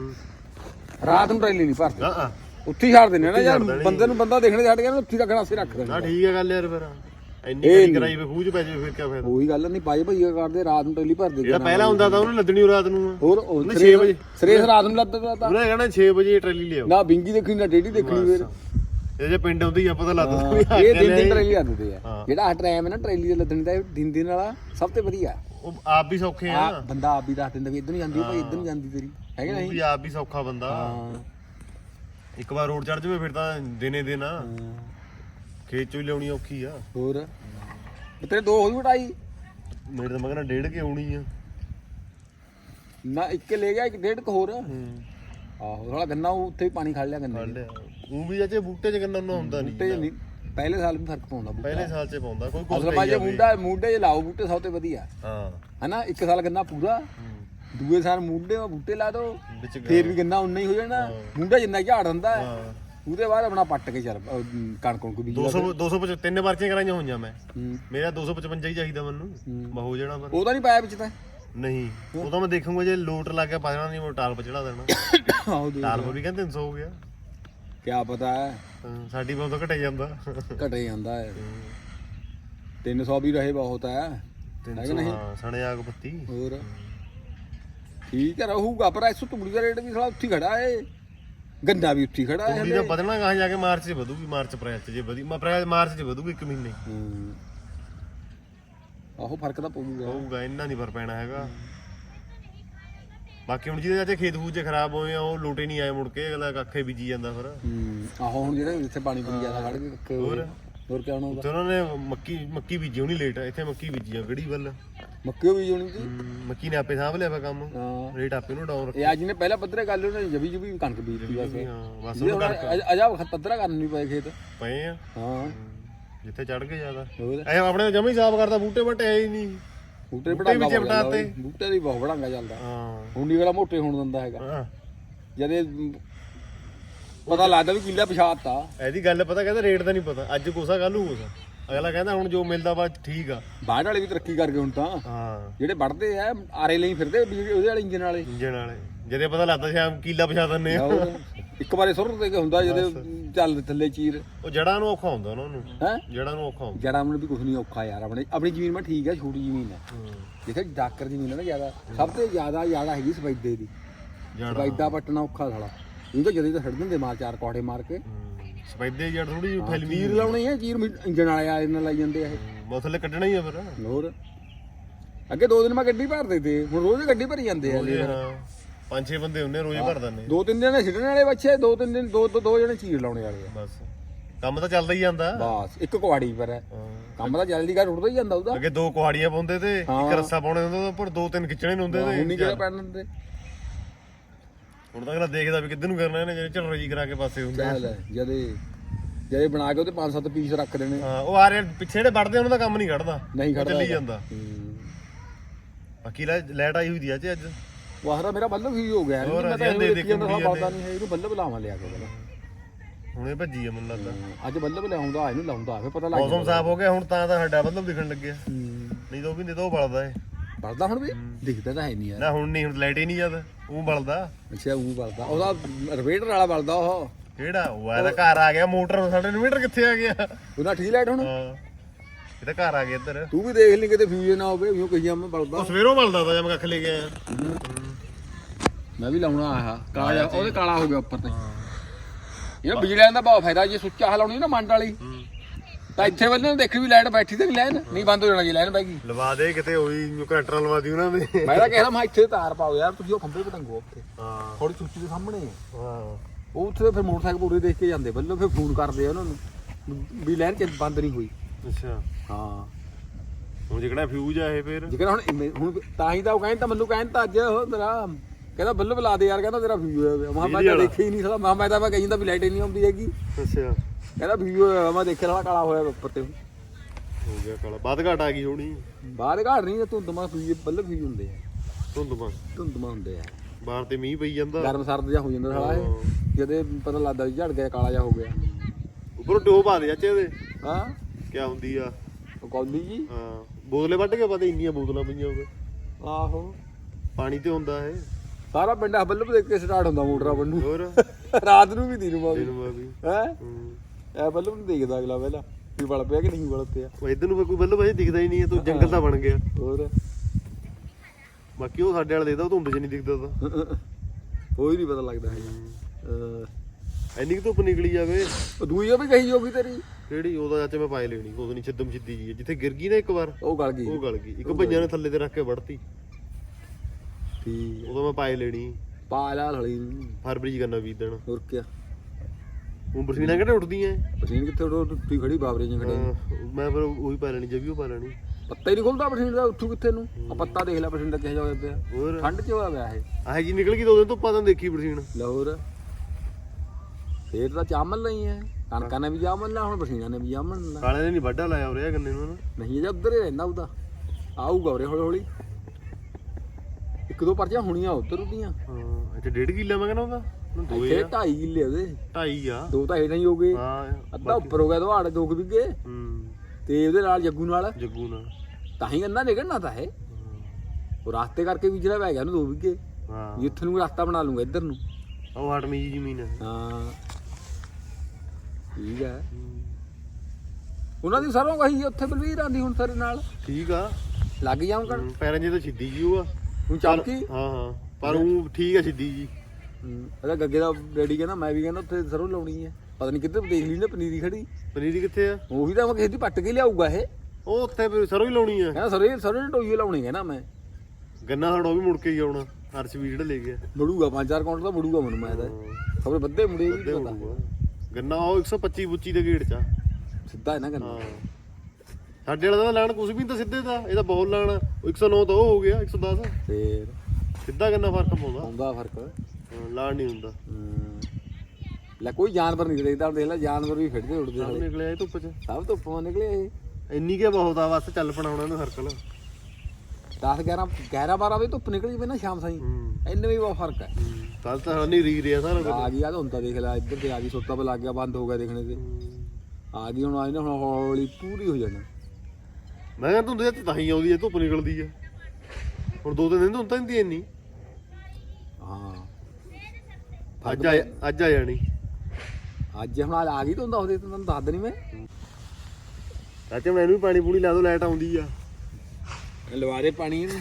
ਰਾਤ ਨੂੰ ਟਰੇਲੀ ਨਹੀਂ ਭਰਦੇ। ਹਾਂ ਹਾਂ। ਉੱਥੇ ਹੀ ਛੱਡ ਦਿੰਦੇ ਨੇ ਯਾਰ। ਬੰਦੇ ਨੂੰ ਬੰਦਾ ਦੇਖਣੇ ਛੱਡ ਗਿਆ ਨਾ ਉੱਥੇ ਹੀ ਰੱਖਣਾ ਅਸੀਂ ਰੱਖ ਦਿੰਦੇ ਨਾ ਠੀਕ ਹੈ ਗੱਲ ਯਾਰ ਫਿਰ। ਇੰਨੀ ਕਰੀ। ਕਰਾਈ ਵੇ ਖੂਜ ਪੈ ਜਾਵੇ ਫਿਰ ਕੀ ਫਾਇਦਾ? ਉਹੀ ਗੱਲ ਨਹੀਂ ਪਾਈ ਭਈਆ ਕਰਦੇ ਰਾਤ ਨੂੰ ਟਰੇਲੀ ਭਰਦੇ ਜਿਹੜਾ ਪਹਿਲਾਂ ਹੁੰਦਾ ਤਾਂ ਉਹਨੇ ਲੱਦਣੀ ਰਾਤ ਨੂੰ। ਹੋਰ ਉਹ ਉਹਨੇ ਸਰੇ ਛੇ ਵਜੇ। ਸਰੇ ਰਾਤ ਨੂੰ ਲੱਦਦਾ ਤਾਂ ਉਹਨੇ ਕਹਿਣਾ 6 ਵਜੇ ਟਰੈਲੀ ਲਿਆਓ। ਨਾ ਬਿੰਗੀ ਦੇਖਣੀ ਨਾ ਡੇਡੀ ਦੇਖਣੀ ਫਿਰ। ਇਹ ਜੇ ਪਿੰਡ ਹੁੰਦੀ ਆ ਪਤਾ ਲੱਗ ਹਾਂ, ਦੂਗਾ ਇਹ ਦਿਨ ਦਿਨ ਟਰੇਲੀ ਲੱਦਦੇ ਆ। ਹਾਂ। ਜਿਹੜਾ ਆ ਟਾਈਮ ਹੈ ਨਾ ਟਰੇਲੀ ਦੇ ਲੱਦਣ ਦਾ ਦਿਨ ਦਿਨ ਵਾਲਾ ਸਭ ਤੋਂ ਵਧੀਆ। ਉਹ ਆਪ ਵੀ ਸੌਖੇ ਆ। ਆ ਬੰਦਾ ਆਪ ਵੀ ਦੱਸ ਦਿੰਦਾ ਵੀ ਇਧਰ ਨੂੰ ਜਾਂਦੀ ਆ ਭਾਈ ਇਧਰ ਨੂੰ ਜਾਂਦੀ ਤੇਰੀ। ਹੈ ਕਿ ਉਹ ਨਹੀਂ? ਵੀ ਆਪ ਵੀ ਸੌਖਾ ਬੰਦਾ। ਹਾਂ। ਇੱਕ ਵਾਰ ਰੋਡ ਚੜ ਜਾਵੇ ਫਿਰ ਤਾਂ ਦਿਨੇ ਦਿਨ ਆ। ਖੇਤ ਚੋਂ ਹੀ ਲਿਆਉਣੀ ਔਖੀ ਆ। ਹੋਰ? ਵੀ ਤੇਰੇ ਦੋ ਹੋਈ ਵਟਾਈ? ਮੇਰੇ ਤਾਂ ਮਗਰ ਡੇਢ ਕੇ ਆਉਣੀ ਆ। ਨਾ ਇੱਕ ਲੈ ਗਿਆ ਇੱਕ ਡੇਢ ਕੁ ਹੋਰ? ਹੂੰ। ਆਹੋ ਥੋੜਾ ਗੰਨਾ ਉੱਥੇ ਹੀ ਪਾਣੀ ਖੜ ਲਿਆ ਗੰਨੇ ਉਹ ਵੀ ਅਜੇ ਬੂਟੇ ਚ ਗੰਨਾ ਨਾ 'ਚ ਨਹੀਂ ਨਹੀਂ ਪਹਿਲੇ ਸਾਲ ਵੀ ਫ਼ਰਕ ਪਾਉਂਦਾ ਬੂਟਾ। ਪਹਿਲੇ ਸਾਲ ਚ ਪਾਉਂਦਾ ਕੋਈ ਕੁਝ ਅਸਲ ਵਿੱਚ ਮੁੰਡਾ ਮੁੰਡੇ 'ਚ ਲਾਓ ਬੂਟੇ ਸਭ ਤੋਂ ਵਧੀਆ। ਹਾਂ। ਹਨਾ? ਇੱਕ ਸਾਲ ਗੰਨਾ ਪੂਰਾ। ਦੂਏ ਸਾਲ ਮੁੰਡੇ ਉਹ ਬੂਟੇ ਲਾ ਦੋ ਫੇਰ ਵੀ ਗੰਨਾ ਉਨਾ ਹੀ ਹੋ ਜਾਣਾ। ਮੁੰਡਾ ਜਿੰਨਾ ਝਾੜ ਦਿੰਦਾ ਹੈ, ਹਾਂ। ਉਹਦੇ ਬਾਅਦ ਆਪਣਾ ਪੱਟ ਕੇ ਚੱਲ ਕਣਕ ਕਣਕ ਬੀਜ 200 255 ਤਿੰਨ ਪਰਚੀਆਂ ਕਰਾਈਆਂ ਹੋਈਆਂ ਮੈਂ। ਮੇਰਾ 255 ਹੀ ਚਾਹੀਦਾ ਮੈਨੂੰ। ਮੈਂ ਹੋ ਜਾਣਾ ਪਰ। ਉਹਦਾ ਨਹੀਂ ਪਾਇਆ ਵਿੱਚ ਤਾਂ? ਨਹੀਂ। ਉਹ ਤਾਂ ਮੈਂ ਦੇਖੂੰਗਾ ਜੇ ਲੋਟ ਲੱਗ ਗਿਆ ਪਾ ਦੇਣਾ ਨਹੀਂ ਮੈਂ ਟਾਲ ਪਚੜਾ ਦੇਣਾ। ਆਹੋ ਟਾਲ ਪਰ ਵੀ ਕਹਿੰਦੇ 300 ਹੋ ਗਿਆ। ਕਿਆ ਪਤਾ ਹੈ? ਹਾਂ, ਸਾਡੀ ਬਹੁਤ ਘਟੇ ਜਾਂਦਾ। ਘਟੇ ਜਾਂਦਾ ਹੈ। 300 ਵੀ ਰਹੇ ਬਹੁਤ ਹੈ। 300 ਹਾਂ ਸਣੇ ਆਗ ਪੱਤੀ ਹੋਰ? ਠੀਕ ਹੈ ਰਹੂਗਾ ਪਰ ਇਸ ਤੂੜੀ ਦਾ ਰੇਟ ਵੀ ਸਾਲਾ ਉੱਥੇ ਹੀ ਖੜਾ ਏ। ਗੰਦਾ ਵੀ ਉੱਠੀ ਖੜਾ ਹੈ ਤੂੜੀ ਦਾ ਵਧਣਾ ਕਹਾਂ ਜਾ ਕੇ ਮਾਰਚ 'ਚ ਵਧੂਗੀ ਮਾਰਚ ਅਪ੍ਰੈਲ 'ਚ ਜੇ ਵਧੀ ਮੈਂ ਅਪ੍ਰੈਲ ਮਾਰਚ 'ਚ ਵਧੂਗੀ ਇੱਕ ਮਹੀਨੇ। ਹੂੰ। ਆਹੋ ਫ਼ਰਕ ਤਾਂ ਪਊਗਾ। ਹੋਊਗਾ ਇੰਨਾ ਨਹੀਂ ਫਰ ਪੈਣਾ ਹੈਗਾ। ਬਾਕੀ ਹੁਣ ਜਿਹਦੇ ਚਾਚੇ ਖੇਤ 'ਚ ਖਰਾਬ ਹੋਏ ਆ ਉਹ ਲੋਟੇ ਨਹੀਂ ਆਏ ਮੁੜ ਕੇ ਅਗਲਾ ਕੱਖੇ ਬੀਜੀ ਜਾਂਦਾ ਫਿਰ। ਹੂੰ ਆਹੋ ਹੁਣ ਜਿਹੜੇ ਇੱਥੇ ਪਾਣੀ ਪੂਣੀ ਜ਼ਿਆਦਾ ਖੜ ਕੇ ਹੋਰ? ਹੋਰ ਕਿਆ ਹੋਣਾ ਉਹਦਾ ਤੇ ਉਹਨਾਂ ਨੇ ਮੱਕੀ ਮੱਕੀ ਬੀਜੀ ਹੋਣੀ ਲੇਟ ਇੱਥੇ ਮੱਕੀ ਬੀਜੀ ਆ ਗੜੀ ਵੱਲ। ਮੱਕੀ ਵੀ ਹੋਣੀ ਸੀ? ਮੱਕੀ ਨੇ ਆਪੇ ਸਾਂਭ ਲਿਆ ਵਾ ਕੰਮ। ਹਾਂ। ਰੇਟ ਆਪੇ ਨੂੰ ਡਾਊਨ ਇਹ ਅੱਜ ਨੇ ਪਹਿਲਾਂ ਪੱਧਰੇ ਕਰ ਲਿਓ ਨੇ ਜਬੀ ਜਬੀ ਕਣਕ ਬੀਜਤੀ ਬਸ ਰੱਖੀ ਹਾਂ ਬਸ ਉਹ ਹੁਣ ਅਜਾ ਵਖਤ ਪੱਧਰਾ ਕਰਨ ਨਹੀਂ ਪਏ ਖੇਤ। ਪਏ ਆ। ਹਾਂ। ਜਿੱਥੇ ਚੜ ਕੇ ਜ਼ਿਆਦਾ। ਹੋਰ? ਐ ਆਪਣੇ ਜਮੀ ਸਾਫ਼ ਕਰਦਾ ਬੂਟੇ ਬਟੇ ਹੈ ਹੀ ਨਹੀਂ। ਬੂਟੇ ਬੜਾ ਪਟਾਤੇ। ਬੂਟੇ ਦੀ ਬਹੁਤ ਬੜਾਂਗਾ ਚੱਲਦਾ ਹਾਂ। ਨਹੀਂ ਵਾਲਾ ਮੋਟੇ ਹੋਣ ਦਿੰਦਾ ਹੈਗਾ। ਹਾਂ। ਜਦ ਇਹ ਪਤਾ ਲੱਗਦਾ ਵੀ ਕਿੱਲਾ ਪਛਾਤਤਾ ਇਹਦੀ ਗੱਲ ਪਤਾ ਕਹਿੰਦਾ ਰੇਟ ਦਾ ਨਹੀਂ ਪਤਾ। ਅੱਜ ਕੋਸਾ ਕੱਲ ਨੂੰ ਕੋਸਾ। ਅਗਲਾ ਕਹਿੰਦਾ ਹੁਣ ਜੋ ਮਿਲਦਾ ਵਾ ਠੀਕ ਆ। ਬਾਹਰ ਵਾਲੇ ਵੀ ਤਰੱਕੀ ਕਰ ਗਏ ਹੁਣ ਤਾਂ। ਹਾਂ। ਜਿਹੜੇ ਵੱਢਦੇ ਆ ਆਰੇ ਲਈ ਫਿਰਦੇ ਵੀ ਉਹਦੇ ਵਾਲੇ ਇੰਜਨ ਵਾਲੇ। ਇੰਜਣ ਵਾਲੇ। ਜਦੇ ਪਤਾ ਲੱਗਦਾ ਸ਼ਾਮ ਕੀਲਾ ਪਛਾ ਦਿੰਨੇ ਆ ਹੋਰ ਇੱਕ ਵਾਰੇ ਸੁਰ ਤੇ ਹੁੰਦਾ ਜਦੋਂ ਚੱਲ ਥੱਲੇ ਚੀਰ। ਉਹ ਜੜਾਂ ਨੂੰ ਔਖਾ ਹੁੰਦਾ ਉਹਨਾਂ ਨੂੰ। ਹੈ? ਜੜਾਂ ਨੂੰ ਔਖਾ ਹੁੰਦਾ। ਜੜਾ ਮਨ ਵੀ ਕੁਝ ਨਹੀਂ ਔਖਾ ਯਾਰ ਆਪਣੇ ਆਪਣੀ ਜ਼ਮੀਨ ਮੈਂ ਠੀਕ ਹੈ ਛੋਟੀ ਜ਼ਮੀਨ ਹੈ। ਜਿੱਥੇ ਡਾਕਰ ਜ਼ਮੀਨ ਹੈ ਨਾ ਜ਼ਿਆਦਾ। ਸਭ ਤੋਂ ਜ਼ਿਆਦਾ ਜ਼ਿਆਦਾ ਹੈਗੀ ਸਫੈਦੇ ਦੀ। ਸਫੈਦਾ ਪੱਟਣਾ ਔਖਾ ਸਾਲਾ। ਇਹ ਤਾਂ ਜਦੇ ਤਾਂ ਛੱਡ ਦਿੰਦੇ ਮਾਰ ਚਾਰ ਕੋੜੇ ਮਾਰ ਕੇ। ਹੂੰ। ਸਫੈਦੇ ਜੜ ਥੋੜੀ ਜਿਹੀ ਫਿਲਮੀ ਚੀਰ ਲਾਉਣੀ ਹੈ ਚੀਰ ਇੰਜਨ ਵਾਲੇ ਆ ਇਹਨਾਂ ਲਾਈ ਜਾਂਦੇ ਆ ਇਹ। ਥੱਲੇ ਕੱਢਣਾ ਹੀ ਆ ਫਿਰ। ਹੋਰ? ਅੱਗੇ ਦੋ ਦਿਨ ਮੈਂ ਗੱਡੀ ਭਰਦੇ ਤੇ ਹੁਣ ਰੋਜ਼ ਗੱਡੀ ਭਰੀ ਜਾਂਦੇ ਆ। ਪੰਜ ਛੇ ਬੰਦੇ ਹੁੰਨੇ ਰੋਜ਼ ਭਰ ਦਿੰਨੇ ਦੋ ਤਿੰਨ ਦਿਨ ਛੱਡਣ ਵਾਲੇ ਬੱਚੇ ਦੋ ਤਿੰਨ ਦਿਨ ਦੋ ਦੋ ਜਣੇ ਚੀਰ ਲਾਉਣੇ ਵਾਲੇ ਆ। ਬਸ। ਕੰਮ ਤਾਂ ਚੱਲਦਾ ਹੀ ਜਾਂਦਾ। ਬਸ ਇੱਕ ਕੁਆੜੀ ਪਰ ਹੈ। ਕੰਮ ਤਾਂ ਜਲਦੀ ਕਰ ਉੱਠਦਾ ਹੀ ਜਾਂਦਾ ਉਹਦਾ। ਅੱਗੇ ਦੋ ਕੁਹਾੜੀਆਂ ਪਾਉਂਦੇ ਤੇ ਇੱਕ। ਰੱਸਾ ਪਾਉਣੇ ਹੁੰਦੇ ਤੇ ਉੱਪਰ ਦੋ ਤਿੰਨ ਖਿੱਚਣੇ ਨੂੰ ਹੁੰਦੇ ਹੁਣ ਨਹੀਂ ਤੇ ਕਿਹੜਾ ਪੈਣ ਦਿੰਦੇ। ਹੁਣ ਤਾਂ ਅਗਲਾ ਦੇਖਦਾ ਵੀ ਕਿੱਧਰ ਨੂੰ ਕਰਨਾ ਇਹਨੇ ਜਿਹੜੇ ਝੜਰ ਜੀ ਕਰਾ ਕੇ ਪਾਸੇ ਹੁੰਦੇ। ਚੱਲ ਜਦੇ ਜਦੇ ਬਣਾ ਕੇ ਉਹਦੇ ਪੰਜ ਸੱਤ ਪੀਸ ਰੱਖ ਦੇਣੇ। ਹਾਂ ਉਹ ਆ ਰਹੇ ਪਿੱਛੇ ਜਿਹੜੇ ਵੜਦੇ ਉਹਨਾਂ ਦਾ ਕੰਮ ਨਹੀਂ ਖੜਦਾ। ਨਹੀਂ ਖੜਦਾ ਚੱਲੀ। ਜਾਂਦਾ। ਬਾਕੀ ਲੈ- ਲਾਈਟ ਆਈ ਹੋਈ ਦੀ ਅੱਜ ਅੱਜ। ਵਾਹਰਾ ਮੇਰਾ ਬੱਲਬ ਹੀ ਹੋ ਗਿਆ। ਹੋਰ ਮੈਂ ਤਾਂ ਜਾਂਦੇ ਇਹਨੂੰ ਦੇਖੀ ਜਾਂਦਾ ਸਾਲਾ ਬਲਦਾ ਨਹੀਂ ਹੈ ਇਹਨੂੰ ਬੱਲਬ ਲਾਵਾਂ ਲਿਆ ਕੇ ਪਹਿਲਾਂ। ਹੁਣੇ ਭੱਜੀ ਆ ਮੈਨੂੰ ਲੱਗਦਾ। ਅੱਜ ਬੱਲਬ ਲਿਆਉਂਦਾ ਇਹਨੂੰ ਲਾਉਂਦਾ ਫੇ ਪਤਾ ਲੱਗ ਮੌਸਮ ਸਾਫ਼ ਹੋ ਗਿਆ ਹੁਣ ਤਾਂ ਤਾਂ ਸਾਡਾ ਮਤਲਬ ਦਿਖਣ ਲੱਗਿਆ। ਹੂੰ। ਨਹੀਂ ਤਾਂ ਉਹ ਵੀ ਨਹੀਂ ਤਾਂ ਉਹ ਬਲਦਾ ਏ। ਬਲਦਾ ਹੁਣ ਵੀ? ਦਿਖਦਾ ਤਾਂ ਹੈ ਨਹੀਂ ਯਾਰ। ਨਾ ਹੁਣ ਨਹੀਂ ਹੁਣ ਲਾਈਟ ਹੀ ਨਹੀਂ ਜਦ ਉਹ ਬਲਦਾ। ਅੱਛਾ ਉਹ ਬਲਦਾ। ਉਹਦਾ ਰਵੇਟਰ ਵਾਲਾ ਬਲਦਾ ਉਹ। ਕਿਹੜਾ? ਉਹ ਇਹਦਾ ਘਰ ਆ ਗਿਆ ਮੋਟਰ ਸਾਡੇ ਇਨਵੇਟਰ ਕਿੱਥੇ ਆ ਗਿਆ? ਉਹਦਾ ਠੀਕ ਲਾਈਟ ਹੁਣ? ਹਾਂ। ਇਹ ਤਾਂ ਘਰ ਆ ਗਿਆ ਇੱਧਰ। ਤੂੰ ਵੀ ਦੇਖ ਲਈ ਕਿਤੇ ਫਿਊਜ਼ ਨਾ ਹੋਵੇ ਉਹ ਕਹੀ ਮੈਂ ਬਲਦਾ। ਉਹ ਸਵੇਰੋਂ ਬਲਦਾ ਤਾ ਜਦ ਮੈਂ ਕੱਖ ਲੈ ਕੇ ਆਇਆ। ਮੈਂ ਵੀ ਲਾਉਣਾ ਆਹ ਕਾਲਾ ਜਿਹਾ- ਉਹਦੇ ਕਾਲਾ ਹੋ ਗਿਆ ਉੱਪਰ ਤੇ। ਇਹ ਬਿਜਲੀ ਵਾਲਿਆਂ ਦਾ ਬਹੁਤ ਫਾਇਦਾ ਜੇ ਸੁੱਚ ਆਹ ਲਾਉਣੀ ਨਾ ਮੰਡ ਵਾਲੀ। ਤਾਂ ਇੱਥੇ ਵੱਲ ਨੂੰ ਦੇਖੀ ਵੀ ਲਾਈਟ ਬੈਠੀ ਤੇ ਨਹੀਂ ਲਾਈਨ ਨਹੀਂ ਬੰਦ ਹੋ ਜਾਣਾ ਜੇ ਲਾਈਨ ਪੈ ਗਈ। ਲਵਾ ਦੇ ਕਿਤੇ ਹੋਈ ਕਰੰਟਰ ਲਵਾ ਦੀ ਉਹਨਾਂ ਨੇ। ਮੈਂ ਤਾਂ ਕਹਿਦਾ ਮੈਂ ਇੱਥੇ ਤਾਰ ਪਾਓ ਯਾਰ ਤੁਸੀਂ ਉਹ ਖੰਭੇ ਪਟੰਗੋ ਉੱਥੇ। ਹਾਂ। ਥੋੜੀ ਸੁੱਚ ਦੇ ਸਾਹਮਣੇ। ਹਾਂ। ਉਹ ਉੱਥੇ ਫਿਰ ਮੋਟਰਸਾਈਕਲ ਪੂਰੇ ਦੇਖ ਕੇ ਜਾਂਦੇ ਵੱਲੋਂ ਫਿਰ ਫੋਨ ਕਰਦੇ ਆ ਉਹਨਾਂ ਨੂੰ ਵੀ ਲਾਈਨ ਚ ਬੰਦ ਨਹੀਂ ਹੋਈ। ਅੱਛਾ। ਹਾਂ। ਹੁਣ ਜਿਹੜਾ ਫਿਊਜ਼ ਆ ਇਹ ਫੇਰ। ਜਿਕਰ ਹੁਣ ਹੁਣ ਤਾਂ ਹੀ ਤਾਂ ਉਹ ਕਹਿੰਦਾ ਮੈਨੂੰ ਕਹਿੰਦਾ ਅੱਜ ਉਹ ਤੇਰਾ ਕਹਿੰਦਾ ਬੱਲਬ ਲਾ ਦੇ ਯਾਰ। ਕਹਿੰਦਾ ਤੇਰਾ ਵੀਊ ਹੈ। ਮੈਂ ਮੈਂ ਤਾਂ ਦੇਖਿਆ ਹੀ ਨਹੀਂ ਸਾਲਾ। ਮੈਂ ਮੈਂ ਤਾਂ ਮੈਂ ਕਹੀ ਜਾਂਦਾ ਵੀ ਲਾਈਟ ਨਹੀਂ ਆਉਂਦੀ ਹੈਗੀ। ਅੱਛਾ। ਕਹਿੰਦਾ ਵੀਊ ਹੈ ਮੈਂ ਦੇਖਿਆ ਸਾਲਾ ਕਾਲਾ ਹੋਇਆ ਉੱਪਰ ਤੇ ਹੋ ਗਿਆ ਕਾਲਾ। ਵੱਧ ਘਟ ਆ ਗਈ ਥੋੜੀ ਬਾਹਰ ਘਾੜ ਨਹੀਂ ਧੁੰਦਮਾ ਵੀਊ ਬੱਲਬ ਵੀਊ ਹੁੰਦੇ ਆ। ਧੁੰਦਮਾ। ਧੁੰਦਮਾ ਹੁੰਦੇ ਆ। ਬਾਹਰ ਤੇ ਮੀਂਹ ਪਈ ਜਾਂਦਾ। ਗਰਮ ਸਰਦ ਜਿਹਾ ਹੋ ਜਾਂਦਾ ਸਾਲਾ ਇਹ। ਜਦੇ ਪਤਾ ਲੱਗਦਾ ਝੜ ਗਿਆ ਕਾਲਾ ਜਿਹਾ ਹੋ ਗਿਆ। ਉੱਪਰੋਂ ਟੋ ਪਾ ਦੇ ਚਾਚੇ ਦੇ। ਹਾਂ? ਕੀ ਹੁੰਦੀ ਆ? ਉਹ ਕੌਲੀ ਜੀ? ਹਾਂ। ਬੋਤਲੇ ਵੱਢ ਕੇ ਪਤਾ ਇੰਨੀਆਂ ਬੋਤਲਾਂ ਪਈਆਂ ਹੋਵੇ ਆਹੋ। ਪਾਣੀ ਤੇ ਹੁੰਦਾ ਇਹ। ਸਾਰਾ ਪਿੰਡ ਆ ਬੱਲਬ ਦੇਖ ਕੇ ਸਟਾਰਟ ਹੁੰਦਾ ਮੋਟਰਾਂ ਬੰਨੂ ਹੋਰ? ਰਾਤ ਨੂੰ ਵੀ ਦਿਨ ਮਾ ਵੀ ਇਹਨੂੰ ਵੀ। ਹੈ। ਇਹ ਬੱਲਬ ਨੂੰ ਦੇਖਦਾ ਅਗਲਾ ਪਹਿਲਾਂ ਵੀ ਬਲ ਪਿਆ ਕਿ ਨਹੀਂ ਬਲ ਪਿਆ। ਉਹ ਇਧਰ ਨੂੰ ਕੋਈ ਬੱਲਬ ਅਜੇ ਦਿਖਦਾ ਹੀ ਨਹੀਂ ਹੈ ਤੂੰ ਜੰਗਲ ਦਾ ਬਣ ਗਿਆ। ਹੋਰ? ਬਾਕੀ ਉਹ ਸਾਡੇ ਵਾਲਾ ਦੇਖਦਾ ਉਹ ਧੁੰਦ 'ਚ ਨਹੀਂ ਦਿਖਦਾ ਤਾਂ। ਕੋਈ ਨਹੀਂ ਪਤਾ ਲੱਗਦਾ ਹੈ ਐਨੀ ਕਿ ਧੁੱਪ ਨਿਕਲੀ ਜਾਵੇ। ਉਹ ਦੂਈ ਉਹ ਵੀ ਕਹੀ ਹੋਗੀ ਤੇਰੀ। ਕਿਹੜੀ? ਉਹਦਾ ਚਾਚਾ ਮੈਂ ਪਾਏ ਲੈਣੀ ਉਦੋਂ ਨਹੀਂ ਛਿੱਦਮ ਛਿੱਦੀ ਜੀ। ਜਿੱਥੇ ਗਿਰ ਗਈ ਨਾ ਇੱਕ ਵਾਰ ਉਹ ਗਲ ਗਈ। ਉਹ ਗਲ ਗਈ। ਇੱਕ ਭਈਆ ਨੇ ਥੱਲੇ ਤੇ ਰੱਖ ਕੇ ਵੜਤੀ। ਠੀਕ ਉਦੋਂ ਮੈਂ ਪਾਏ ਲੈਣੀ। ਪਾ ਲਾ ਹਲੀ। ਨੂੰ ਫਰਵਰੀ ਚ ਕਰਨਾ ਬੀਜਣ ਹੋਰ ਕੀ ਉਹ ਬਰਸੀਨਾ ਕਿਹੜੇ ਉੱਡਦੀਆਂ ਐ? ਪਸੀਨ ਕਿੱਥੇ ਉਹ ਟੁੱਟੀ ਖੜੀ ਬਾਬਰੇ ਜਿਹਾ ਖੜੇ। ਮੈਂ ਫਿਰ ਉਹੀ ਪਾ ਲੈਣੀ ਜਵੀ ਉਹ ਪਾ ਲੈਣੀ। ਪੱਤਾ ਹੀ ਨਹੀਂ ਖੁੱਲਦਾ ਪਸੀਨ ਦਾ ਉੱਥੂ ਕਿੱਥੇ ਨੂੰ? ਆ ਪੱਤਾ ਦੇਖ ਲੈ ਪਸੀਨ ਦਾ ਕਿਹੋ ਜਿਹਾ ਹੋਇਆ ਪਿਆ। ਹੋਰ? ਠੰਡ ਚ ਹੋਇਆ ਪਿਆ ਇਹ। ਆਹ ਜੀ ਨਿਕਲ ਗਈ ਦੋ ਦਿਨ ਧੁੱਪਾਂ ਤਾਂ ਦੇਖੀ ਬਰਸੀਨ। ਲਾਹੌਰ। ਫੇਰ ਤਾਂ ਚਾਮਲ ਨਹੀਂ ਹੈ ਕਣਕਾਂ ਨੇ ਵੀ ਜਾਮਲ ਲਾ ਹੁਣ ਪਸੀਨਾ ਨੇ ਵੀ ਜਾਮਲ ਲਾ ਕਾਲੇ ਨੇ ਨਹੀਂ ਵੱਡਾ ਲਾਇਆ ਉਰੇ ਗੰਨੇ ਨੂੰ ਨਹੀਂ ਜੇ ਉੱਧਰ ਹੀ ਰਹਿੰਦਾ ਉਹਦਾ। ਆਊਗਾ ਉਰੇ ਹੌਲੀ ਹੌਲੀ ਇੱਕ ਦੋ ਪਰਚੀਆਂ ਹੋਣੀਆਂ ਉੱਧਰ ਉਹਦੀਆਂ ਹਾਂ ਇੱਥੇ ਡੇਢ ਕਿੱਲਾ ਮੈਂ ਕਹਿੰਦਾ ਉਹਦਾ। ਹੁਣ ਦੋ ਇੱਥੇ ਆ। 2.5 ਕਿੱਲੇ ਉਹਦੇ। ਢਾਈ ਆ। ਦੋ ਤਾਂ ਹੇਠਾਂ ਹੀ ਹੋ ਗਏ। ਹਾਂ ਅੱਧਾ ਉੱਪਰ ਹੋ ਗਿਆ ਦਵਾੜ ਦੋ ਕੁ ਵਿਗੇ। ਹੂੰ। ਤੇ ਉਹਦੇ ਨਾਲ ਜੱਗੂ ਨਾਲ। ਜੱਗੂ ਨਾਲ। ਤਾਂ ਹੀ ਗੰਨਾ ਨਿਕਲਣਾ ਤਾਂ ਹੈ ਉਹ ਰਾਸਤੇ ਕਰਕੇ ਵੀ ਜਿਹੜਾ ਪੈ ਗਿਆ ਨੂੰ ਦੋ ਵਿਗੇ। ਹਾਂ। ਇੱਥੇ ਨੂੰ ਰਸਤਾ ਬਣਾ ਲੂੰਗਾ ਇੱਧਰ ਨੂੰ। ਉਹ ਹਟਮੀ ਜੀ ਜ਼ਮੀਨ ਹੈ ਹਾਂ। ਠੀਕ ਹੈ। ਉਹਨਾਂ ਦੀ ਸਰੋਂ ਕਹੀ ਉੱਥੇ ਬਲਵੀਰ ਆਂਦੀ ਹੁਣ ਤੇਰੇ ਨਾਲ। ਠੀਕ ਆ। ਲੱਗ ਜਾਉਂ ਕਣ ਹੂੰ, ਪੈਰਾਂ 'ਚ ਤਾਂ ਸਿੱਧੀ ਜੀ ਉਹ ਆ। ਹੁਣ ਚਮਕੀ ਹਾਂ ਹਾਂ। ਪਰ ਉਹ ਠੀਕ ਆ ਸਿੱਧੀ ਜੀ। ਇਹਦਾ ਗੱਗੇ ਦਾ ਡੈਡੀ ਕਹਿੰਦਾ ਮੈਂ ਵੀ ਕਹਿੰਦਾ ਉੱਥੇ ਸਰੋਂ ਲਾਉਣੀ ਹੈ। ਪਤਾ ਨਹੀਂ ਕਿੱਧਰ ਦੇਖ ਲਈ ਨਾ ਪਨੀਰੀ ਖੜੀ। ਪਨੀਰੀ ਕਿੱਥੇ ਆ? ਉਹੀ ਤਾਂ ਮੈਂ ਕਿਸੇ ਦੀ ਪੱਟ ਕੇ ਲਿਆਊਗਾ ਇਹ। ਉਹ ਉੱਥੇ ਫਿਰ ਸਰੋਂ ਹੀ ਲਾਉਣੀ ਆ। ਕਹਿੰਦਾ ਸਰੋਂ ਸਰੋਂ ਨੇ ਟੋਈਏ ਲਾਉਣੀ ਕਹਿੰਦਾ ਮੈਂ। ਗੰਨਾ ਸਾਡਾ ਉਹ ਵੀ ਮੁੜ ਕੇ ਹੀ ਆਉਣਾ। ਹਰਸ਼ ਵੀ ਜਿਹੜਾ ਲੈ ਗਿਆ। ਬੜੂਗਾ ਪੰਜ ਚਾਰ ਕਾਊਂਟ ਤਾਂ ਬੜੂਗਾ ਮੈਨੂੰ ਮੈਂ ਤਾਂ। ਖਬਰ ਬੱਦੇ ਵੀ ਪਤਾ। ਹੋਊਗਾ। ਗੰਨਾ ਉਹ 125 ਬੁੱਚੀ ਦੇ ਗੇੜ ਚ ਸਿੱਧਾ ਹੈ ਨਾ ਹਾਂ। ਸਾਡੇ ਵਾਲਾ ਤਾਂ ਲੈਣ ਕੁਝ ਵੀ ਨੀ ਤਾਂ ਸਿੱਧੇ ਦਾ ਇਹਦਾ ਬਹੁਤ ਲੈਣ। ਉਹ 109 ਤਾਂ ਉਹ ਹੋ ਗਿਆ 110 ਫੇਰ? ਸਿੱਧਾ ਗੰਨਾ ਫ਼ਰਕ ਪਾਉਂਦਾ? ਆਉਂਦਾ ਫ਼ਰਕ। ਲਾਣ ਨਹੀਂ ਹੁੰਦਾ। ਹਮ। ਲੈ ਕੋਈ ਜਾਨਵਰ ਨਹੀਂ ਦੇਖਦਾ ਦੇਖ ਲੈ ਜਾਨਵਰ ਵੀ ਫਿਰਦੇ ਉੱਡਦੇ ਸਭ ਨਾਲੇ ਨਿਕਲਿਆ ਇਹ ਧੁੱਪ ਚ। ਸਭ ਤੋਂ ਨਿਕਲੇ ਇਹ। ਇੰਨੀ ਕੇ ਬਹੁਤ ਆ ਬਸ ਚੱਲ ਪਣਾਉਣਾ ਇਹਨੂੰ ਸਰਕਲ 10 11 11 12 ਵਜੇ ਧੁੱਪ ਨਿਕਲ ਜਵੇ ਨਾ ਸ਼ਾਮ ਸਾਈ। ਹੂੰ। ਇੰਨੇ ਵੀ ਬਹੁਤ ਫ਼ਰਕ ਹੈ। ਕੱਲ ਤਾਂ ਨਹੀਂ ਰੀ ਰਿਹਾ ਸਾਰਾ ਕੁਝ ਆ ਗਈ ਆ ਤਾਂ ਹੁਣ ਤਾਂ ਦੇਖ ਲੈ ਇੱਧਰ ਤੇ ਆ ਗਈ ਸੁੱਤਾ ਪਾ ਲੱਗ ਗਿਆ ਬੰਦ ਹੋ ਗਿਆ ਦੇਖਣੇ ਤੇ। ਆ ਗਈ ਹੁਣ ਆਈ ਨਾ ਹੁਣ ਹੌਲੀ ਪੂਰੀ ਹੋ ਜਾਣਾ। ਮੈਂ ਕਹਿੰਦਾ ਧੁੰਦ ਤੇ ਤਾਂ ਹੀ ਆਉਂਦੀ ਹੈ ਧੁੱਪ ਨਿਕਲਦੀ ਆ ਹੁਣ ਦੋ ਤਿੰਨ ਦਿਨ ਧੁੰਦ ਤਾਂ ਨਹੀਂ ਇੰਨੀ। ਹਾਂ। ਅੱਜ ਆ ਅੱਜ ਆ ਜਾਣੀ ਅੱਜ ਹੁਣ ਆ ਗਈ ਤਾਂ ਹੁੰਦਾ ਉਹਦੇ ਤਾਂ ਤੁਹਾਨੂੰ ਦੱਸ ਦਣੀ ਮੈਂ। ਚਾਚਾ ਮੈਨੂੰ ਵੀ ਪਾਣੀ ਪੂਣੀ ਲਾ ਦੋ ਲਾਈਟ ਆਉਂਦੀ ਆ। ਲਵਾਰੇ ਪਾਣੀ ਨੂੰ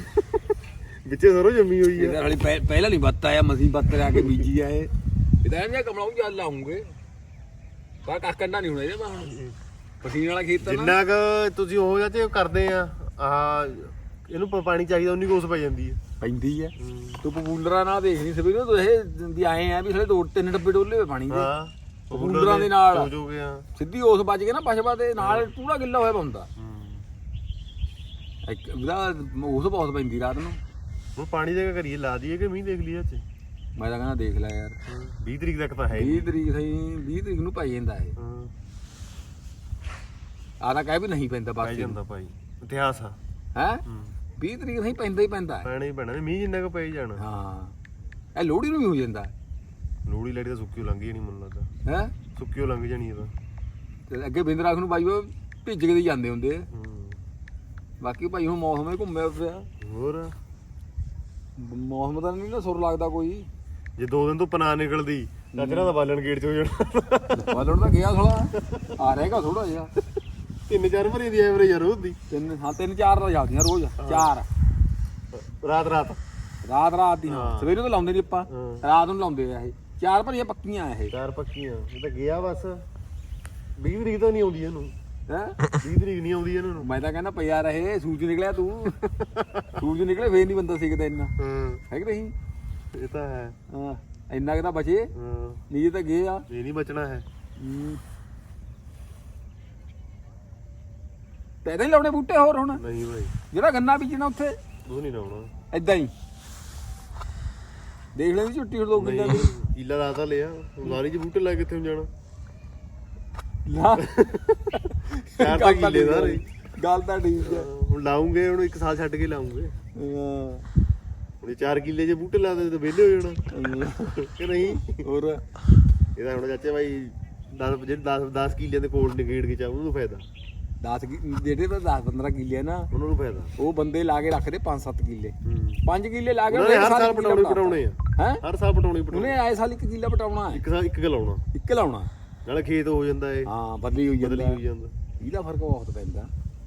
ਵਿੱਚੇ ਸਰੋਂ ਜੰਮੀ ਹੋਈ ਆ। ਇਹਦਾ ਪਹਿਲਾਂ ਨਹੀਂ ਬੱਤ ਆਇਆ ਮਸੀਂ ਬੱਤ ਆ ਕੇ ਬੀਜੀ ਆ ਇਹ। ਇਹਦਾ ਇਹ ਕਮਲਾਉਂ ਜਲ ਲਾਉਂਗੇ। ਪਰ ਕੱਖ ਕੰਡਾ ਨਹੀਂ ਹੋਣਾ ਇਹਦੇ ਹੁਣ ਪਸੀਨੇ ਵਾਲਾ ਖੇਤ ਤਾਂ ਨਾ। ਜਿੰਨਾ ਕ ਤੁਸੀਂ ਉਹ ਜਾਂ ਤੇ ਕਰਦੇ ਆ ਆ ਇਹਨੂੰ ਪ- ਪਾਣੀ ਚਾਹੀਦਾ ਉਨੀ ਕੋਸ ਪੈ ਜਾਂਦੀ ਹੈ ਪੈਂਦੀ ਆ। ਤੂੰ ਪਪੂਲਰਾਂ ਨਾਲ ਦੇਖ ਨਹੀਂ ਸਭੀ ਤੂੰ ਇਹ ਵੀ ਆਏ ਆ ਵੀ ਥਲੇ ਦੋ ਤਿੰਨ ਡੱਬੇ ਡੋਲੇ ਹੋਏ ਪਾਣੀ ਦੇ। ਹਾਂ। ਪਪੂਲਰਾਂ ਦੇ ਨਾਲ। ਹੋ ਜੋ ਗਿਆ ਸਿੱਧੀ ਉਸ ਵੱਜ ਕੇ ਨਾ ਪਸ਼ਵਾ ਦੇ ਨਾਲ ਪੂਰਾ ਗਿੱਲਾ ਹੋਇਆ ਹੁੰਦਾ ਇੱਕ ਉਹਦਾ ਉਸ ਬਹੁਤ ਪੈਂਦੀ ਰਾਤ ਨੂੰ। ਹੁਣ ਪਾਣੀ ਦੇ ਕਰੀਏ ਲਾ ਦਈਏ ਕਿ ਮੀਂਹ ਦੇਖ ਲਈਏ ਅੱਜ ਮੈਂ ਤਾਂ ਕਹਿੰਦਾ ਦੇਖ ਲੈ ਯਾਰ। 20 ਤਰੀਕ ਤੱਕ ਤਾਂ ਹੈ ਹੀ 20 ਤਰੀਕ ਸਹੀ 20 ਤਰੀਕ ਨੂੰ ਪਾਈ ਜਾਂਦਾ ਇਹ। ਹਾਂ। ਆਰਾ ਕਹਿ ਵੀ ਨਹੀਂ ਪੈਂਦਾ ਪੈ ਬਾਕੀ ਜਾਂਦਾ ਭਾਈ ਇਤਿਹਾਸ ਆ। ਹੈ? ਹੂੰ। 20 ਤਰੀਕ ਨਹੀਂ ਪੈਂਦਾ ਹੀ ਪੈਂਦਾ। ਹੈ। ਪੈਣਾ ਹੀ ਪੈਣਾ ਮੀਂਹ ਜਿੰਨਾ ਕੁ ਪੈ ਹੀ ਜਾਣਾ। ਹਾਂ। ਇਹ ਲੋਹੜੀ ਨੂੰ ਵੀ ਹੋ ਜਾਂਦਾ। ਲੋੜੀ ਲੜੀ ਤਾਂ ਸੁੱਕੀ ਓ ਲੰਘ ਜਾਣੀ ਮੈਨੂੰ ਲੱਗਦਾ। ਹੈ? ਸੁੱਕੀ ਓ ਲੰਘ ਜਾਣੀ ਇਹਦਾ ਤੇ। ਅੱਗੇ ਬਿੰਦਰਾਖ ਨੂੰ ਬਾਈ ਉਹ ਭਿੱਜ ਕੇ ਦੇ ਜਾਂਦੇ ਹੁੰਦੇ ਆ। ਹੂੰ। ਬਾਕੀ ਭਾਈ ਹੁਣ ਮੌਸਮ ਹੀ ਘੁੰਮਿਆ ਪਿਆ ਹੋਰ? ਮੌਸਮ ਦਾ ਨਹੀਂ ਨਾ ਸੁਰ ਲੱਗਦਾ ਕੋਈ। ਜੇ ਦੋ ਦਿਨ ਤੋਂ ਪਨਾ ਨਿਕਲਦੀ ਤਾਂ ਤੇਰਾ ਤਾਂ ਬਾਲਣ ਗੇਟ ਚ ਹੋ ਜਾਣਾ। ਬਾਲਣ ਤਾਂ ਗਿਆ ਥੋੜਾ ਆ ਰਹੇਗਾ ਥੋੜਾ ਜਿਹਾ। ਤਿੰਨ ਚਾਰ ਭਰੀ ਦੀ ਐਵਰੇਜ ਯਾਰ ਉਹਦੀ। ਤਿੰਨ ਹਾਂ ਤਿੰਨ ਚਾਰ ਤਾਂ ਜਾਂਦੀਆਂ ਰੋਜ਼ ਚਾਰ। ਰਾਤ ਰਾਤ। ਰਾਤ ਰਾਤ ਦੀ ਹਾਂ। ਸਵੇਰੇ ਤਾਂ ਲਾਉਂਦੇ ਨਹੀਂ ਆਪਾਂ ਹਾਂ। ਰਾਤ ਨੂੰ ਲਾਉਂਦੇ ਆ ਇਹ। ਚਾਰ ਭਰੀਆਂ ਪੱਕੀਆਂ ਆ ਇਹ। ਚਾਰ ਪੱਕੀਆਂ ਇਹ ਤਾਂ ਗਿਆ ਬਸ। 20 ਤਰੀਕ ਤਾਂ ਨਹੀਂ ਆਉਂਦੀ ਇਹਨੂੰ। ਹੈ? 20 ਤਰੀਕ ਨਹੀਂ ਆਉਂਦੀ ਇਹਨਾਂ। ਨੂੰ ਮੈਂ ਤਾਂ ਕਹਿੰਦਾ ਪਿਆ ਰਹੇ ਸੂਰਜ ਨਿਕਲਿਆ ਤੂੰ। ਸੂਰਜ ਨਿਕਲੇ ਫੇਰ ਨਹੀਂ ਬੰਦਾ ਸਿੱਖਦਾ ਇੰਨਾ। ਹਾਂ। ਹੈ ਕਿ ਨਹੀਂ? ਇਹ ਤਾਂ ਹੈ। ਹਾਂ ਇੰਨਾ ਕਿ ਤਾਂ ਬਚੇ। ਹਾਂ। ਨਹੀਂ ਤਾਂ ਗਏ ਆ। ਇਹ ਨਹੀਂ ਬਚਣਾ ਹੈ। ਹੂੰ। ਤੇ ਇਹਦੇ ਹੀ ਲਾਉਣੇ ਬੂਟੇ ਹੋਰ ਹੁਣ? ਨਹੀਂ ਭਾਈ ਜਿਹੜਾ ਗੰਨਾ ਬੀਜਣਾ ਉੱਥੇ? ਉਹ ਨਹੀਂ ਲਾਉਣਾ। ਐਦਾਂ ਹੀ। ਦੇਖ ਲੈਂਦੀ ਝੁੱਟੀ ਹੁਣ ਦੋ ਕਿੱਲੇ ਦੀ। ਨਹੀਂ ਕੀਲਾ ਰਾਤਾ ਲਿਆ। ਹੁਣ ਲਾਰੀ ਚ ਬੂਟੇ ਲਾ ਕੇ ਕਿੱਥੇ ਨੂੰ ਜਾਣਾ? ਨਾ ਚਾਰ ਤਾਂ ਕਿੱਲੇ ਦਾ ਠੀਕ ਰੇ। ਗੱਲ ਤਾਂ ਠੀਕ ਹੈ ਹੁਣ ਲਾਉਂਗੇ ਹੁਣ ਇੱਕ ਸਾਲ ਛੱਡ ਕੇ ਲਾਉਂਗੇ। ਹਾਂ। ਹੁਣ ਚਾਰ ਕਿੱਲੇ ਜੇ ਬੂਟੇ ਲਾ ਦੇ ਤਾਂ ਵਿਹਲੇ ਹੋ ਜਾਣਾ। ਕਿ ਨਹੀਂ? ਹੋਰ? ਇਹਦਾ ਹੁਣ ਚਾਚੇ ਭਾਈ 10 ਜਿਹੜੇ 10 10 ਕਿੱਲਿਆਂ ਦੇ ਕੋਲ ਨਿਗੇੜ ਕੇ ਚਾਹ ਉਹਨੂੰ ਫਾਇਦਾ। 10 ਜਿਹੜੇ ਤਾਂ 10 15 ਕਿੱਲੇ ਆ ਨਾ ਉਹਨਾਂ ਨੂੰ ਫਾਇਦਾ। ਉਹ ਬੰਦੇ ਲਾ ਕੇ ਰੱਖਦੇ 5-7 ਕਿੱਲੇ। ਹੂੰ। 5 ਕਿੱਲੇ ਲਾ ਕੇ ਉਹਨਾਂ ਹਰ ਸਾਲ ਪਟਾਉਣੇ ਪਟਾਉਣੇ ਆ। ਹੈ? ਹਰ ਸਾਲ ਪਟਾਉਣੇ ਪਟਾਉਣੇ। ਉਹਨੇ ਆਏ ਸਾਲ ਇੱਕ ਕਿੱਲਾ ਪਟਾਉਣਾ ਹੈ। ਇੱਕ ਸਾਲ ਇੱਕ ਲਾਉਣਾ। ਇੱਕ ਲਾਉਣਾ। ਨਾਲੇ ਖੇਤ ਹੋ ਜਾਂਦਾ ਏ ਹਾਂ ਬਦਲੀ ਹੋਈ ਬਦਲੀ ਜਾਂਦਾ ਹੋਈ ਜਾਂਦਾ। ਇਹਦਾ ਫ਼ਰਕ ਬਹੁਤ ਪੈਂਦਾ।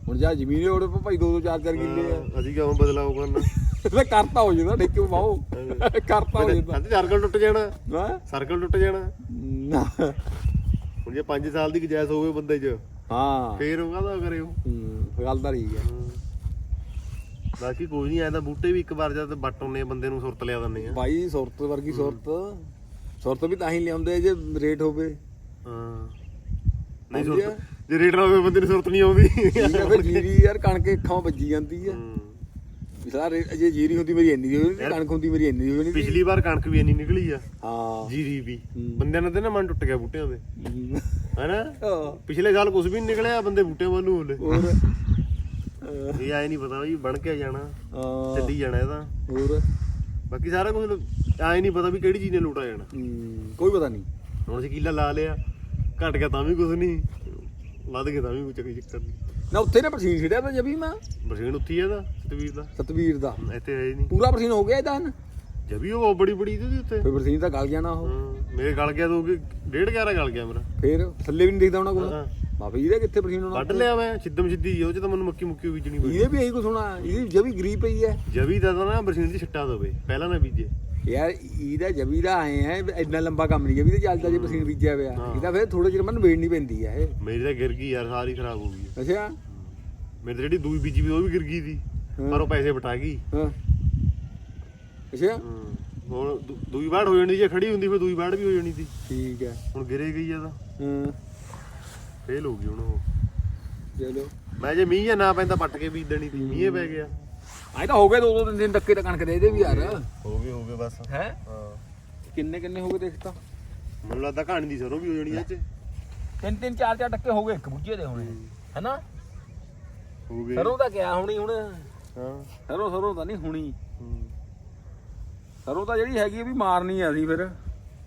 ਹੁਣ ਜਾਂ ਜ਼ਮੀਨੇ ਉਹਦੇ ਪਾ ਭਾਈ 2-2 4-4 ਕਿੱਲੇ ਆ। ਅਸੀਂ ਕਿਉਂ ਬਦਲਾਓ ਕਰਨਾ? ਇਹਦਾ ਕਰਤਾ ਹੋ ਜਾਂਦਾ ਡੇਕੇ ਬਾਹੋ ਕਰਤਾ ਹੋ ਜਾਂਦਾ। ਅੱਜ ਸਰਕਲ ਟੁੱਟ ਜਾਣਾ। ਹਾਂ? ਸਰਕਲ ਟੁੱਟ ਜਾਣਾ। ਨਾ। ਹੁਣ ਜੇ 5 ਸਾਲ ਦੀ ਗੁਜਾਇਸ਼ ਹੋਵੇ ਬੰਦੇ 'ਚ ਹਾਂ। ਫੇਰ ਉਹ ਕਾਹਦਾ ਕਰੇ ਉਹ ਹੂੰ, ਗੱਲ ਤਾਂ ਠੀਕ ਹੈ। ਬਾਕੀ ਕੋਈ ਨਹੀਂ ਆਇਆ ਬੂਟੇ ਵੀ ਇੱਕ ਵਾਰ ਜਦ ਵੱਟ ਆ ਬੰਦੇ ਨੂੰ ਸੁਰਤ ਲਿਆ ਦਿੰਦੇ ਆ। ਭਾਈ ਸੁਰਤ ਵਰਗੀ ਸੁਰਤ। ਸੁਰਤ ਵੀ ਤਾਂ ਹੀ ਲਿਆਉਂਦੇ ਜੇ ਰੇਟ ਹੋਵੇ। ਹਾਂ। ਨਹੀਂ ਆ? ਸੁਰਤ ਜੇ ਰੇਟ ਨਾ ਹੋਵੇ ਬੰਦੇ ਨੂੰ ਸੁਰਤ ਨਹੀਂ ਆਉਂਦੀ। ਠੀਕ ਹੈ ਫਿਰ ਜੀਰੀ ਯਾਰ ਕਣਕ ਅੱਖਾਂ ਵੱਜੀ ਜਾਂਦੀ ਹੈ। ਰੇਟ ਜੇ ਜੀਰੀ ਹੁੰਦੀ ਮੇਰੀ ਇੰਨੀ ਨਹੀਂ ਕਣਕ ਹੁੰਦੀ ਮੇਰੀ ਇੰਨੀ ਨਹੀਂ ਪਿਛਲੀ ਵਾਰ ਕਣਕ ਵੀ ਇੰਨੀ ਨਿਕਲੀ ਆ। ਹਾਂ। ਜੀਰੀ ਵੀ। ਬੰਦਿਆਂ ਨੇ ਤੇ ਨਾ ਮਨ ਟੁੱਟ ਗਿਆ ਬੂਟਿਆਂ ਦੇ। ਹੈਨਾ? ਹਾਂ, ਪਿਛਲੇ ਸਾਲ ਕੁਝ ਵੀ ਨਿਕਲਿਆ ਬੰਦੇ ਬੂਟਿਆਂ ਵੱਲ ਨੂੰ ਹੋਲੇ। ਹੋਰ? ਅਹ, ਇਹ ਆਏ ਨਹੀਂ ਪਤਾ ਵੀ ਬਣ ਕੇ ਜਾਣਾ ਹਾਂ, ਚੱਲੀ ਜਾਣਾ ਇਹਦਾ ਹੋਰ? ਬਾਕੀ ਸਾਰਾ ਕੁਝ ਆਏ ਨਹੀਂ ਪਤਾ ਵੀ ਕਿਹੜੀ ਚੀਜ਼ ਨੇ ਲੂਟਾ ਜਾਣਾ। ਕੋਈ ਪਤਾ ਨਹੀਂ ਹੁਣ ਅਸੀਂ ਕੀਲਾ ਲਾ ਲਿਆ ਘਟ ਗਿਆ ਤਾਂ ਵੀ ਕੁਝ ਨਹੀਂ ਵੱਧ ਗਿਆ ਤਾਂ ਵੀ ਕੋਈ ਚੱਕਰ ਚੱਕਰ ਨਹੀਂ ਨਾ ਉੱਥੇ ਨੇ ਪਰਸੀਨ ਛਿੜਿਆ ਤਾਂ ਜਬੀ ਮੈਂ। ਬਰਸੀਨ ਉੱਥੀ ਹੈ ਦਾ ਸਤਵੀਰ ਦਾ। ਸਤਵੀਰ ਦਾ। ਇੱਥੇ ਹੀ ਨਹੀਂ। ਪੂਰਾ ਪਰਸੀਨ ਹੋ ਗਿਆ ਇਹਦਾ ਨਾ। ਜਬੀ ਉਹ ਬੜੀ ਬੜੀ ਸੀ ਉੱਥੇ। ਫਿਰ ਪਰਸੀਨ ਤਾਂ ਗਲ ਜਾਣਾ ਉਹ। ਹਾਂ, ਮੇਰੇ ਗਲ ਗਿਆ ਦੋ ਕਿ ਡੇਢ 11 ਗਲ ਗਿਆ ਮੇਰਾ। ਫਿਰ ਥੱਲੇ ਵੀ ਨਹੀਂ ਦਿਖਦਾ ਉਹਨਾਂ ਕੋਲ। ਹਾਂ। ਬਾਬਾ ਇਹਦੇ ਕਿੱਥੇ ਪਰਸੀਨ ਹੋਣਾ? ਵੱਢ ਲਿਆ ਮੈਂ ਸਿੱਧਮ ਸਿੱਧੀ ਉਹ ਚ ਤਾਂ ਮੈਨੂੰ ਮੱਕੀ ਮੁੱਕੀ ਬੀਜਣੀ ਪਈ ਇਹਦੇ ਵੀ ਇਹੀ ਕੁਝ ਹੋਣਾ ਇਹਦੀ ਜਬੀ ਗਰੀਬ ਪਈ ਹੈ। ਜਵੀ ਦਾ ਤਾਂ ਨਾ ਬਰਸੀਨ ਦੀ ਛਿੱਟਾ ਦਵੇ ਪਹਿਲਾਂ ਨਾ ਬੀਜੇ। ਯਾਰ ਇਹਦਾ ਜਵੀ ਦਾ ਆਏ ਹੈ ਇੰਨਾ ਲੰਬਾ ਕੰਮ ਨਹੀਂ ਜਵੀ ਤੇ ਚੱਲਦਾ ਜੇ ਮਸ਼ੀਨ ਬੀਜਿਆ ਪਿਆ। ਇਹਦਾ ਫਿਰ ਥੋੜੇ ਚਿਰ ਮਨ ਵੇੜਨੀ ਪੈਂਦੀ ਆ ਇਹ। ਮੇਰੀ ਤਾਂ ਗਿਰ ਗਈ ਯਾਰ ਸਾਰੀ ਖਰਾਬ ਹੋ ਗਈ ਅੱਛਾ। ਮੇਰੀ ਜਿਹੜੀ ਦੂਈ ਬੀਜੀ ਵੀ ਉਹ ਵੀ ਗਿਰ ਗਈ ਸੀ। ਪਰ ਉਹ ਪੈਸੇ ਬਟਾ ਗਈ। ਹਾਂ। ਅੱਛਾ। ਹੁਣ ਦੂਈ ਬਾੜ ਹੋ ਜਾਣੀ ਜੇ ਖੜੀ ਹੁੰਦੀ ਫਿਰ ਦੂਈ ਬਾੜ ਵੀ ਹੋ ਜਾਣੀ ਸੀ। ਠੀਕ ਹੈ ਹੁਣ ਗਿਰੇ ਗਈ ਆ ਤਾਂ। ਹਾਂ। ਫੇਲ ਹੋ ਗਈ ਹੁਣ ਉਹ। ਚਲੋ। ਮੈਂ ਜੇ ਮੀਂਹ ਜਾਂ ਨਾ ਪੈਂਦਾ ਪੱਟ ਕੇ ਬੀਜ ਦੇਣੀ ਸੀ ਮੀਂਹ ਪੈ ਗਿਆ। ਆਏ ਤਾਂ ਹੋ ਗਏ ਦੋ ਦੋ ਤਿੰਨ ਦਿਨ ਟੱਕੇ ਤਾਂ ਕਣਕ ਦੇ ਇਹਦੇ ਵੀ ਯਾਰ। ਹੋ ਗਏ ਹੋ ਗਏ ਬਸ। ਹੈ? ਹਾਂ। ਕਿੰਨੇ ਕਿੰਨੇ ਹੋ ਗਏ ਦੇਖ ਤਾਂ? ਮੈਨੂੰ ਲੱਗਦਾ ਕਹਾਣੀ ਦੀ ਸਰੋਂ ਵੀ ਹੋ ਜਾਣੀ ਇਹ ਚ। ਤਿੰਨ ਤਿੰਨ ਚਾਰ ਚਾਰ ਟੱਕੇ ਹੋ ਗਏ ਇੱਕ ਬੁੱਝੇ ਦੇ ਹੁਣੇ। ਹੈਨਾ? ਹੋ ਗਏ। ਸਰੋਂ ਤਾਂ ਗਿਆ ਹੁਣੀ ਹੁਣ? ਹਾਂ। ਸਰੋਂ ਸਰੋਂ ਤਾਂ ਨਹੀਂ ਹੁਣੀ। ਹੂੰ। ਸਰੋਂ ਤਾਂ ਜਿਹੜੀ ਹੈਗੀ ਆ ਵੀ ਮਾਰਨੀ ਆ ਅਸੀਂ ਫਿਰ।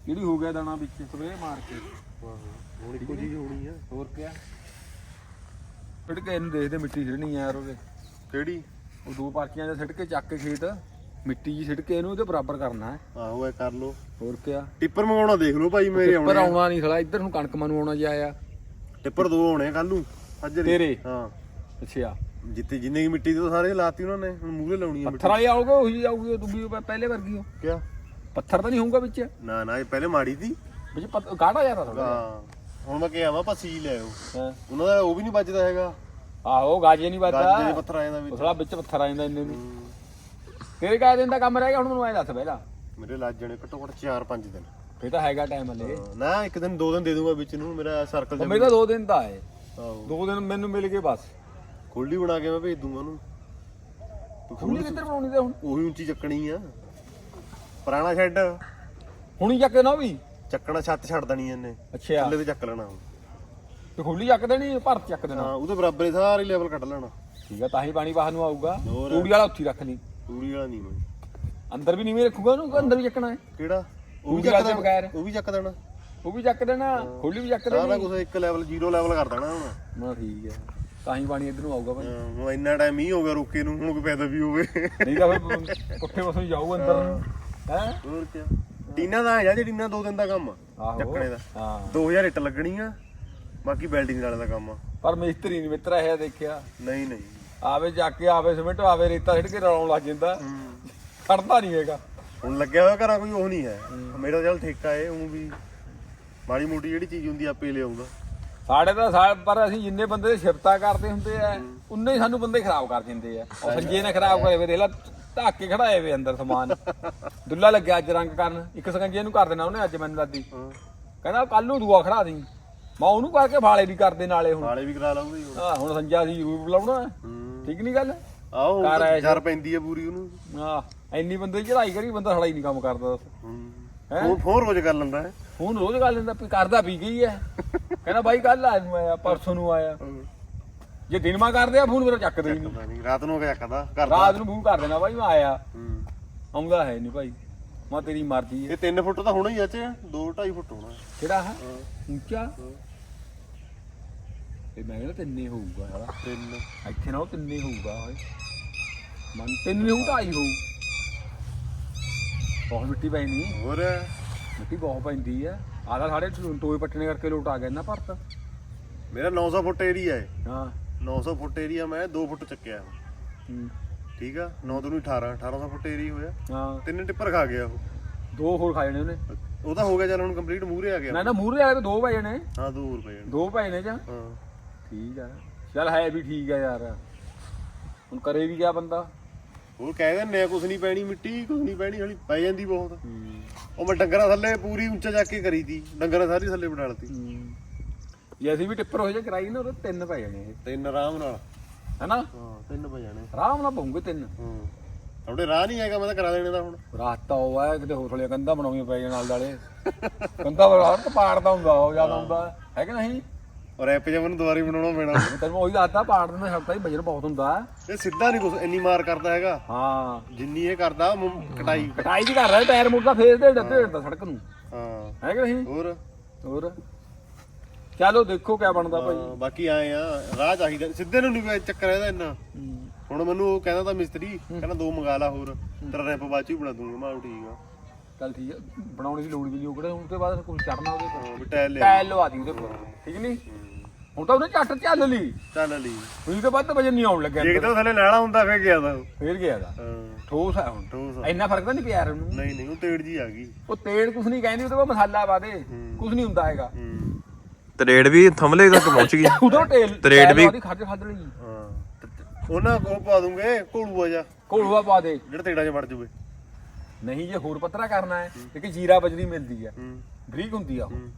ਜਿਹੜੀ ਹੋ ਗਿਆ ਦਾਣਾ ਵਿੱਚ ਸਪਰੇ ਮਾਰ ਕੇ। ਹੁਣ ਇੱਕੋ ਚੀਜ਼ ਹੋਣੀ ਆ। ਹੋਰ ਕਿਆ? ਫਿੜ ਕੇ ਇਹਨੂੰ ਦੇਖਦੇ ਮਿੱਟੀ ਸਿੱਟਣੀ ਆ ਯਾਰ ਉਹਦੇ। ਕਿਹੜੀ? ਉਹ ਦੋ ਪਾਰਕੀਆਂ ਦੇ ਸਿੱਟ ਕੇ ਚੱਕ ਕੇ ਖੇਤ ਮਿੱਟੀ ਜੀ ਸਿੱਟ ਕੇ ਇਹਨੂੰ ਉਹਦੇ ਬਰਾਬਰ ਕਰਨਾ ਹੈ। ਆਹੋ ਇਹ ਕਰ ਲੋ ਹੋਰ ਕਿਆ? ਟਿੱਪਰ ਮੰਗਾਉਣਾ ਦੇਖ ਲਓ ਭਾਈ ਮੇਰੇ ਪਰ ਆਉਣੇ ਆ। ਆਉਣਾ ਨਹੀਂ ਖਲਾ ਇੱਧਰ ਨੂੰ ਕਣਕ ਮਨੂੰ ਆਉਣਾ ਜਾਇਆ ਟਿੱਪਰ ਦੋ ਆਉਣੇ ਕੱਲ ਨੂੰ ਅੱਜ ਤੇਰੇ? ਹਾਂ। ਅੱਛਾ। ਜਿੱਤੇ ਜਿੰਨੇ ਕੀ ਮਿੱਟੀ ਦੇ ਉਹ ਸਾਰੇ ਲਾਤੀ ਉਹਨਾਂ ਨੇ ਹੁਣ ਮੂਹਰੇ ਲਾਉਣੀ ਆ ਪੱਥਰ ਵਾਲੀ ਆਉਗੇ ਉਹੀ ਆਊਗੀ ਉਹ ਪਹਿਲੇ ਵਰਗੀ ਉਹ। ਕਿਆ? ਪੱਥਰ ਤਾਂ ਨਹੀਂ ਹੋਊਗਾ ਵਿੱਚ। ਨਾ ਨਾ ਇਹ ਪਹਿਲੇ ਮਾੜੀ ਸੀ। ਵਿੱਚ ਪੱਤ- ਗਾੜਾ ਜ਼ਿਆਦਾ ਥੋੜਾ ਹਾਂ। ਹੁਣ ਮੈਂ ਕਿਹਾ ਵਾ ਪੱਸੀ ਲੈ ਆਓ ਉਹਨਾਂ ਦਾ ਉਹ ਵੀ ਨਹੀਂ ਵੱਜਦਾ ਹੈਗਾ। ਆਹੋ ਗਾਜੇ ਨਹੀਂ ਗੱਜ ਵੱਜਦਾ ਪੱਥਰ ਆ ਜਾਂਦਾ ਵਿੱਚ। ਉਸਲਾ ਵਿੱਚ ਪੱਥਰ ਆ ਜਾਂਦਾ ਇੰਨੇ ਨੂੰ। ਤੇਰੇ ਕਾਹ ਦਿਨ ਦਾ ਕੰਮ ਰਹਿ ਗਿਆ ਹੁਣ ਮੈਨੂੰ ਐ ਦੱਸ ਪਹਿਲਾਂ। ਮੇਰੇ ਲੱਜ ਜਾਣੇ ਘੱਟੋ ਘੱਟ 4-5 ਦਿਨ। ਫੇਰ ਤਾਂ ਹੈਗਾ ਟਾਈਮ ਹਲੇ। ਨਾ ਇੱਕ ਦਿਨ ਦੋ ਦਿਨ ਦੇ ਦੂੰਗਾ ਵਿੱਚ ਨੂੰ ਮੇਰਾ ਸਰਕਲ ਉਹ ਮੇਰੇ ਤਾਂ ਦੋ ਦਿਨ ਦਾ ਹੈ। ਦੋ ਦਿਨ ਮੈਨੂੰ ਮਿਲ ਗਏ ਬਸ। ਖੋਲੀ ਬਣਾ ਕੇ ਮੈਂ ਭੇਜ ਦੂੰਗਾ ਉਹਨੂੰ। ਖੁੱਲੀ ਕਿੱਧਰ ਬਣਾਉਣੀ ਤੇ ਹੁਣ? ਉਹੀ ਉੱਚੀ ਚੱਕਣੀ ਆ। ਪੁਰਾਣਾ ਸ਼ੈੱਡ ਹੁਣੀ ਚੱਕ ਨਾ ਵੀ? ਚੱਕਣਾ ਛੱਤ ਛੱਡ ਦੇਣੀ ਇਹਨੇ। ਅੱਛਾ। ਥੱਲੇ ਤੇ ਚੱਕ ਲੈਣਾ ਹੁਣ। ਤੇ ਖੁੱਲੀ ਚੱਕ ਦੇਣੀ ਭਰਤ ਚੱਕ ਦੇਣਾ। ਹਾਂ ਉਹਦੇ ਬਰਾਬਰ ਹੀ ਸਾਰੇ ਲੈਵਲ ਕੱਢ ਲੈਣਾ। ਠੀਕ ਆ ਤਾਂ ਹੀ ਪਾਣੀ ਬਾਹਰ ਨੂੰ ਆਊਗਾ। ਹੋਰ। ਤੂੜੀ ਵਾਲਾ ਉੱਥੇ ਹੀ ਰੱਖ ਲਈ। ਪੂਰੀ ਵਾਲਾ ਨਹੀਂ ਮੈਂ ਅੰਦਰ ਵੀ ਨਹੀਂ ਰੱਖੂਗਾ ਉਹਨੂੰ ਕਿ ਅੰਦਰ ਵੀ ਚੱਕਣਾ ਹੈ? ਕਿਹੜਾ? ਉਹ ਵੀ ਪੂਰੀ ਚੱਕ ਵਾਲੇ ਦੇਣਾ। ਬਗੈਰ। ਉਹ ਵੀ ਚੱਕ ਦੇਣਾ। ਉਹ ਵੀ ਚੱਕ ਦੇਣਾ ਖੁੱਲੀ ਵੀ ਚੱਕ ਸਾਰਾ ਦੇਣੀ। ਕੁਝ ਇੱਕ ਲੈਵਲ ਜ਼ੀਰੋ ਲੈਵਲ ਕਰ ਦੇਣਾ ਹੁਣ। ਨਾ ਠੀਕ ਹੈ ਤਾਂ ਹੀ ਪਾਣੀ ਇੱਧਰ ਨੂੰ ਆਊਗਾ ਭਾਈ। ਹਾਂ, ਹੁਣ ਇੰਨਾ ਟਾਈਮ ਹੀ ਹੋ ਗਿਆ ਰੋਕੇ ਨੂੰ ਹੁਣ ਕੋਈ ਫਾਇਦਾ ਵੀ ਹੋਵੇ। ਨਹੀਂ ਤਾਂ ਫਿਰ ਪੁੱਠੇ ਪਾਸੋਂ ਹੀ ਜਾਊ ਅੰਦਰ ਨੂੰ। ਹੈ? ਹੋਰ ਕੀ ਟੀਨਾ ਦਾ ਹੈ ਜੇ ਟੀਨਾ ਦੋ ਦਿਨ ਦਾ ਕੰਮ। ਆ ਆਹੋ। ਚੱਕਣੇ ਦਾ। ਹਾਂ। 2000 ਇੱਟ ਲੱਗਣੀ ਆ। ਬਾਕੀ ਬਿਲਡਿੰਗ ਵਾਲੇ ਦਾ ਕੰਮ ਆ। ਪਰ ਮਿਸਤਰੀ ਨਹੀਂ ਮਿੱਤਰਾ ਹੈ ਦੇਖਿਆ। ਨਹੀਂ ਨਹੀਂ। ਆਵੇ ਜਾ ਕੇ ਆਵੇ ਸਿਮੈਂਟ ਆਵੇ ਰੇਤਾ ਛਿੜ ਕੇ ਰਲਾਉਣ ਲੱਗ ਜਾਂਦਾ। ਖੜਦਾ ਨਹੀਂ ਹੈਗਾ। ਹੁਣ ਲੱਗਿਆ ਹੋਇਆ ਘਰਾਂ ਕੋਈ ਉਹ ਨਹੀਂ ਹੈ। ਮੇਰਾ ਚੱਲ ਠੇਕਾ ਏ ਉਹ ਵੀ ਮਾੜੀ ਮੋਟੀ ਜਿਹੜੀ ਚੀਜ਼ ਹੁੰਦੀ ਆਪੇ ਲਿਆਉਂਦਾ ਸਾਡੇ ਤਾਂ ਸਾ ਪਰ ਅਸੀਂ ਜਿੰਨੇ ਬੰਦੇ ਸ਼ਿਫਤਾ ਕਰਦੇ ਹੁੰਦੇ ਆ ਉਨੇ ਹੀ ਸਾਨੂੰ ਬੰਦੇ ਖਰਾਬ ਕਰ ਦਿੰਦੇ ਆ। ਉਹ ਸੰਜੇ ਨੇ ਖਰਾਬ ਕਰੇ ਵੇ ਦੇਖ ਲਾ ਢੱਕ ਕੇ ਖੜਾਏ ਵੇ ਅੰਦਰ ਸਮਾਨ। ਦੁੱਲਾ ਲੱਗਿਆ ਅੱਜ ਰੰਗ ਕਰਨ। ਇੱਕ ਸਕੰਜੇ ਨੂੰ ਕਰ ਦੇਣਾ ਉਹਨੇ ਅੱਜ ਮੈਨੂੰ ਹਾਂ। ਕਹਿੰਦਾ ਕੱਲ ਨੂੰ ਦੂਆ ਖੜਾ ਦੀ ਮੈਂ ਉਹਨੂੰ ਕਰਕੇ ਫਾਲੇ ਵੀ ਕਰਦੇ ਨਾਲੇ ਹੁਣ। ਨਾਲੇ ਵੀ ਕਰਾ ਲਾਉਂਗਾ ਜੀ ਹੁਣ। ਆ ਹੁਣ ਸੰਜਾ ਸੀ ਰੂਪ ਲਾਉਣਾ। ਹੂੰ। ਠੀਕ ਨਹੀਂ ਗੱਲ? ਘਰ ਆਇਆ ਜਰ ਪੈਂਦੀ ਆ ਪੂਰੀ ਉਹਨੂੰ। ਆ ਇੰਨੀ ਬੰਦੇ ਦੀ ਚੜਾਈ ਕਰੀ ਬੰਦਾ ਸਾਡਾ ਹੀ ਨਹੀਂ ਕੰਮ ਕਰਦਾ ਦੱਸ। ਹੈਂ? ਹੂੰ? ਫੋਨ ਰੋਜ਼ ਕਰ ਲੈਂਦਾ ਹੈ। ਹੁਣ ਰੋਜ਼ ਗੱਲ ਲੈਂਦਾ ਵੀ ਕਰਦਾ ਪੀ ਗਈ ਐ ਕਹਿੰਦਾ ਬਾਈ ਕੱਲ ਆਇਆ ਨੂੰ ਆਇਆ ਪਰਸੋਂ ਨੂੰ ਆਇਆ। ਜੇ ਦਿਨ ਮਾ ਕਰਦੇ ਆ ਫੋਨ ਮੇਰਾ ਚੱਕਦੇ ਹੀ ਨਹੀਂ ਪਤਾ ਨਹੀਂ ਰਾਤ ਨੂੰ ਕਿਆ ਕਹਦਾ ਕਰਦਾ ਰਾਤ ਨੂੰ ਫੋਨ ਕਰ ਦੇਣਾ ਬਾਈ ਮੈਂ ਆਇਆ। ਹੂੰ। ਆਉਂਦਾ ਹੈ ਨਹੀਂ ਭਾਈ। ਮੈਂ ਤੇਰੀ ਮਰਜ਼ੀ ਹੈ। ਇਹ 3 ਫੁੱਟ ਤਾਂ ਹੋਣਾ ਹੀ ਆ ਚ 2 2.5 ਫੁੱਟ ਹੋਣਾ। ਕਿਹੜਾ ਹੈ? ਉੱਚਾ? ਇਹ ਮੈਂ ਕਹਿੰਦਾ ਤਿੰਨੇ ਹੋਊਗਾ ਸਾਰਾ ਤਿੰਨ। ਇੱਥੇ ਨਾ ਉਹ ਤਿੰਨੇ ਹੋਊਗਾ ਓਏ। ਮਨ ਤਿੰਨੇ ਹੋਊ ਢਾਈ ਹੋਊ। ਬਹੁਤ ਮਿੱਟੀ ਪੈਣੀ ਹੋਰ? ਮਿੱਟੀ ਬਹੁਤ ਪੈਂਦੀ ਆ ਆਦਾ ਸਾਡੇ ਟੋਏ ਪੱਟਣੇ ਕਰਕੇ ਲੋਟ ਆ ਗਿਆ ਨਾ ਭਰਤ। ਮੇਰਾ 900 ਫੁੱਟ ਏਰੀਆ ਹੈ। ਹਾਂ। 900 ਫੁੱਟ ਏਰੀਆ ਮੈਂ 2 ਫੁੱਟ ਚੱਕਿਆ। ਹੂੰ, ਠੀਕ ਆ? 9 ਤੋਂ 18 1800 ਫੁੱਟ ਏਰੀਆ ਹੋਇਆ। ਹਾਂ। ਤਿੰਨ ਟਿੱਪਰ ਖਾ ਗਿਆ ਉਹ। ਦੋ ਹੋਰ ਖਾ ਜਾਣੇ ਉਹਨੇ। ਉਹ ਤਾਂ ਹੋ ਗਿਆ ਚੱਲ ਹੁਣ ਕੰਪਲੀਟ ਮੂਹਰੇ ਆ ਗਿਆ। ਨਾ ਨਾ ਮੂਹਰੇ ਵਾਲੇ ਤਾਂ ਦੋ ਪੈ ਜਾਣੇ। ਹਾਂ ਦੋ ਹੋਰ ਪਏ ਜਾਣੇ। ਦੋ ਪੈ ਨੇ ਜਾਂ? ਹਾਂ। ਠੀਕ ਆ। ਚੱਲ ਹੈ ਵੀ ਠੀਕ ਆ ਯਾਰ। ਹੁਣ ਕਰੇ ਵੀ ਗਿਆ ਬੰਦਾ? ਉਹ ਕਹਿ ਦਿੰਦੇ ਆ ਕੁਛ ਨਹੀਂ ਪੈਣੀ ਮਿੱਟੀ ਕੁਛ ਨਹੀਂ ਪੈਣੀ ਹਲੀ ਪੈ ਜਾਂਦੀ ਬਹੁਤ। ਉਹ ਮੈਂ ਡੰਗਰਾਂ ਥੱਲੇ ਪੂਰੀ ਉੱਚਾ ਜਾ ਕੇ ਕਰੀ ਤੀ ਡੰਗਰਾਂ ਸਾਰੀ ਥੱਲੇ ਬਿਠਾ ਲਤੀ ਜੇ ਅਸੀਂ ਵੀ ਟਿੱਪਰ ਹੋ ਜਾ ਕਰਾਈ ਨਾ ਉਹਦੇ ਤਿੰਨ ਪੈ ਜਾਣੇ ਇਹ। ਤਿੰਨ ਆਰਾਮ ਨਾਲ। ਹੈਨਾ? ਹਾਂ ਤਿੰਨ ਪੈ ਜਾਣੇ। ਆਰਾਮ ਨਾਲ ਪਉਂਗੇ ਤਿੰਨ। ਹਾਂ। ਤੁਹਾਡੇ ਰਾਹ ਨਹੀਂ ਹੈਗਾ ਮੈਂ ਤਾਂ ਕਰਾ ਦੇਣੇ ਦਾ ਹੁਣ। ਰਾਤ ਤਾਂ ਉਹ ਆ ਕਿਤੇ ਹੋਰ ਥੋੜੀਆਂ ਕੰਧਾਂ ਬਣਾਉਣੀਆਂ ਪੈ ਜਾਣ ਨਾਲ ਦਾਲੇ ਕੰਧਾਂ ਬਣਾ ਤਾਂ ਪਾੜਦਾ ਹੁੰਦਾ ਉਹ ਜ਼ਿਆਦਾ ਹੁੰਦਾ। ਹੈ ਕਿ ਨਹੀਂ? ਔਰ ਐਪ ਜੇ ਮੈਨੂੰ ਦੁਬਾਰੀ ਬਣਾਉਣਾ ਪੈਣਾ। ਮੈਂ ਤੈਨੂੰ ਉਹੀ ਦੱਸਦਾ ਪਾੜ ਦਿੰਦਾ ਹਫਤਾ ਹੀ ਵਜਨ ਬਹੁਤ ਹੁੰਦਾ। ਇਹ ਸਿੱਧਾ ਨਹੀਂ ਕੁਛ ਇੰਨੀ ਮਾਰ ਕਰਦਾ ਹੈਗਾ। ਹਾਂ। ਜਿੰਨੀ ਇਹ ਕਰਦਾ ਮੁੰ- ਕਟਾਈ। ਕਟਾਈ ਵੀ ਕਰ ਰਿਹਾ ਟਾਇਰ ਮੁੜਦਾ ਫੇਰ ਦੇ ਡੱਦੇ ਡੱਦਾ ਸੜਕ ਨੂੰ। ਹਾਂ। ਹੈ ਕਿ ਨਹੀਂ? ਹੋਰ? ਹੋਰ? ਚਲੋ ਦੇਖੋ ਕਿਆ ਬਣਦਾ ਭਾਈ। ਹਾਂ, ਬਾਕੀ ਆਏ ਆ ਰਾਹ ਚਾਹੀਦਾ। ਸਿੱਧੇ ਨੂੰ ਨਹੀਂ ਚੱਕਰ ਇਹਦਾ ਇੰਨਾ। ਹੁਣ ਮੈਨੂੰ ਉਹ ਕਹਿੰਦਾ ਤਾਂ ਮਿਸਤਰੀ ਕਹਿੰਦਾ ਦੋ ਮੰਗਾ ਲਾ ਹੋਰ। ਤੇਰਾ ਰੈਂਪ ਬਾਅਦ ਚ ਹੀ ਬਣਾ ਦੂੰਗਾ। ਮੈਂ ਕਿਹਾ ਠੀਕ ਆ। ਚੱਲ ਠੀਕ ਹੈ ਬਣਾਉਣ ਦੀ ਲੋੜ ਵੀ ਨਹੀਂ ਉਹ ਕਿਹੜਾ ਹੁਣ ਤੇ ਬਾਅਦ ਕੁਝ ਚੜਨਾ ਉਹਦੇ ਹਾਂ ਵੀ ਟਾਇਲ ਲੈ ਟਾਇਲ ਲਵਾ ਦੀ ਉਹਦੇ ਉੱਪਰ ਠੀਕ ਨਹੀਂ? ਹੁਣ ਤਾਂ ਉਹਨੇ ਝੱਟ ਚੱਲ ਲਈ। ਚੱਲ ਲਈ। ਉਹੀ ਤੋਂ ਵੱਧ ਵਜਨ ਨਹੀਂ ਆਉਣ ਲੱਗਿਆ ਜੇ ਕਿਤੇ ਥੱਲੇ ਨਾਲਾ ਹੁੰਦਾ ਫੇਰ ਗਿਆ ਤਾਂ। ਫੇਰ ਗਿਆ ਦਾ ਠੋਸ ਆ ਹੁਣ। ਠੋਸ ਆ। ਇੰਨਾ ਫ਼ਰਕ ਤਾਂ ਨਹੀਂ ਪਿਆ ਯਾਰ ਉਹਨੂੰ? ਨਹੀਂ ਨਹੀਂ ਉਹ ਤੇੜ ਜੀ ਆ ਗਈ। ਉਹ ਤੇਲ ਕੁਛ ਨਹੀਂ ਕਹਿੰਦੀ ਉਹਦੇ ਕੋਲ ਮਸਾਲਾ ਪਾ ਦੇ। ਕੁਛ ਨਹੀਂ ਹੁੰਦਾ ਹੈਗਾ। ਤਰੇੜ ਵੀ ਥੰਮਲੇ ਤੱਕ ਪਹੁੰਚ ਗਈ। ਉਦੋਂ ਤੇਲ ਤਰੇੜ ਵੀ- ਉਹਦੀ ਖੱਜ ਖੱਦ ਲਈ। ਹਾਂ ਉਹਨਾਂ ਕੋ ਪਾ ਦੂੰਗੇ ਘੋੜੂਆ ਜਾ ਘੋਲੂਆ ਪਾ ਦੇ। ਜਿਹੜਾ ਤੇੜਾਂ 'ਚ ਵੜ ਜੂਵੇ। ਨਹੀਂ ਜੇ ਹੋਰ ਪੱਤਰਾ ਕਰਨਾ ਹੈ ਇੱਕ ਜੀਰਾ ਬਜਰੀ ਮਿਲਦੀ ਆ ਹੂੰ। ਬਰੀਕ ਹੁੰਦੀ ਆ ਉਹ। ਹੂੰ।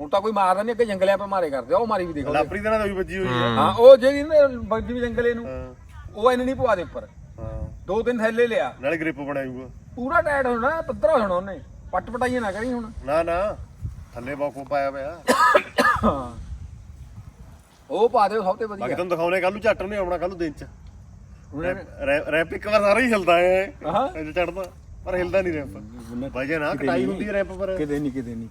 ਹੁਣ ਤਾਂ ਕੋਈ ਮਾਰਦਾ ਨਹੀਂ ਅੱਗੇ ਜੰਗਲਿਆਂ 'ਤੇ ਮਾਰੇ ਕਰਦੇ ਆ ਉਹ ਮਾਰੀ ਵੀ ਦੇਖੋ। ਲਾਪਰੀ ਦੇ ਨਾਲ ਵੀ ਵੱਜੀ ਹੋਈ ਆ। ਹਾਂ। ਉਹ ਜਿਹੜੀ ਨੇ ਬਜਰੀ ਵੀ ਜੰਗਲੇ ਨੂੰ ਹਾਂ। ਉਹ ਇਹਨੇ ਨਹੀਂ ਪਵਾ ਦੇ ਉੱਪਰ। ਹਾਂ। ਦੋ ਤਿੰਨ ਥੈਲੇ ਲਿਆ। ਨਾਲੇ ਗ੍ਰਿਪ ਬਣਾਇੂਗਾ ਪੂਰਾ ਟਾਈਟ ਹੋਣਾ ਪੱਧਰਾ ਹੋਣਾ ਉਹਨੇ। ਪੱਟ ਪਟਾਈਆਂ ਨਾ ਕਰੀ ਹੁਣ। ਨਾ ਨਾ। ਥੱਲੇ ਬਾਕੋ ਪਾਇਆ ਪਿਆ ਹਾਂ। ਉਹ ਪਾ ਦਿਓ ਸਭ ਤੋਂ ਬਾਕੀ ਵਧੀਆ ਤੁਹਾਨੂੰ ਦਿਖਾਉਣੇ ਕੱਲ ਨੂੰ ਝੱਟ ਆਉਣਾ ਕੱਲ ਨੂੰ ਦਿਨ 'ਚ। ਰੈਪ ਰੈਪ ਇੱਕ ਵਾਰ ਸਾਰਾ ਹੀ ਹਿਲਦਾ ਹੈ। ਹਾਂ। ਇਹ ਚੜਦਾ ਪਰ ਹਿਲਦਾ ਨਹੀਂ ਰੈਪ। ਵਜੇ ਨਾ ਕਟਾਈ ਹੁੰਦੀ ਹੈ ਰੈਪ ਪਰ। ਕਿਤੇ ਨਹੀਂ ਕਿਤੇ ਨਹੀਂ।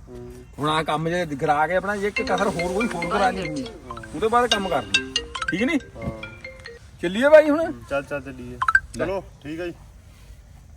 ਹੁਣ ਆ ਕੰਮ ਜੇ ਗਰਾ ਕੇ ਆਪਣਾ ਜੇ ਇੱਕ ਕਸਰ ਹੋਰ ਕੋਈ ਹੋਰ ਕਰਾ ਲਈ ਉਹਦੇ ਬਾਅਦ ਕੰਮ ਕਰ ਲਈ। ਠੀਕ ਨਹੀਂ? ਹਾਂ। ਚੱਲੀਏ ਬਾਈ ਹੁਣ। ਚੱਲ ਚੱਲ ਚੱਲੀਏ। ਚਲੋ ਠੀਕ ਹੈ ਜੀ।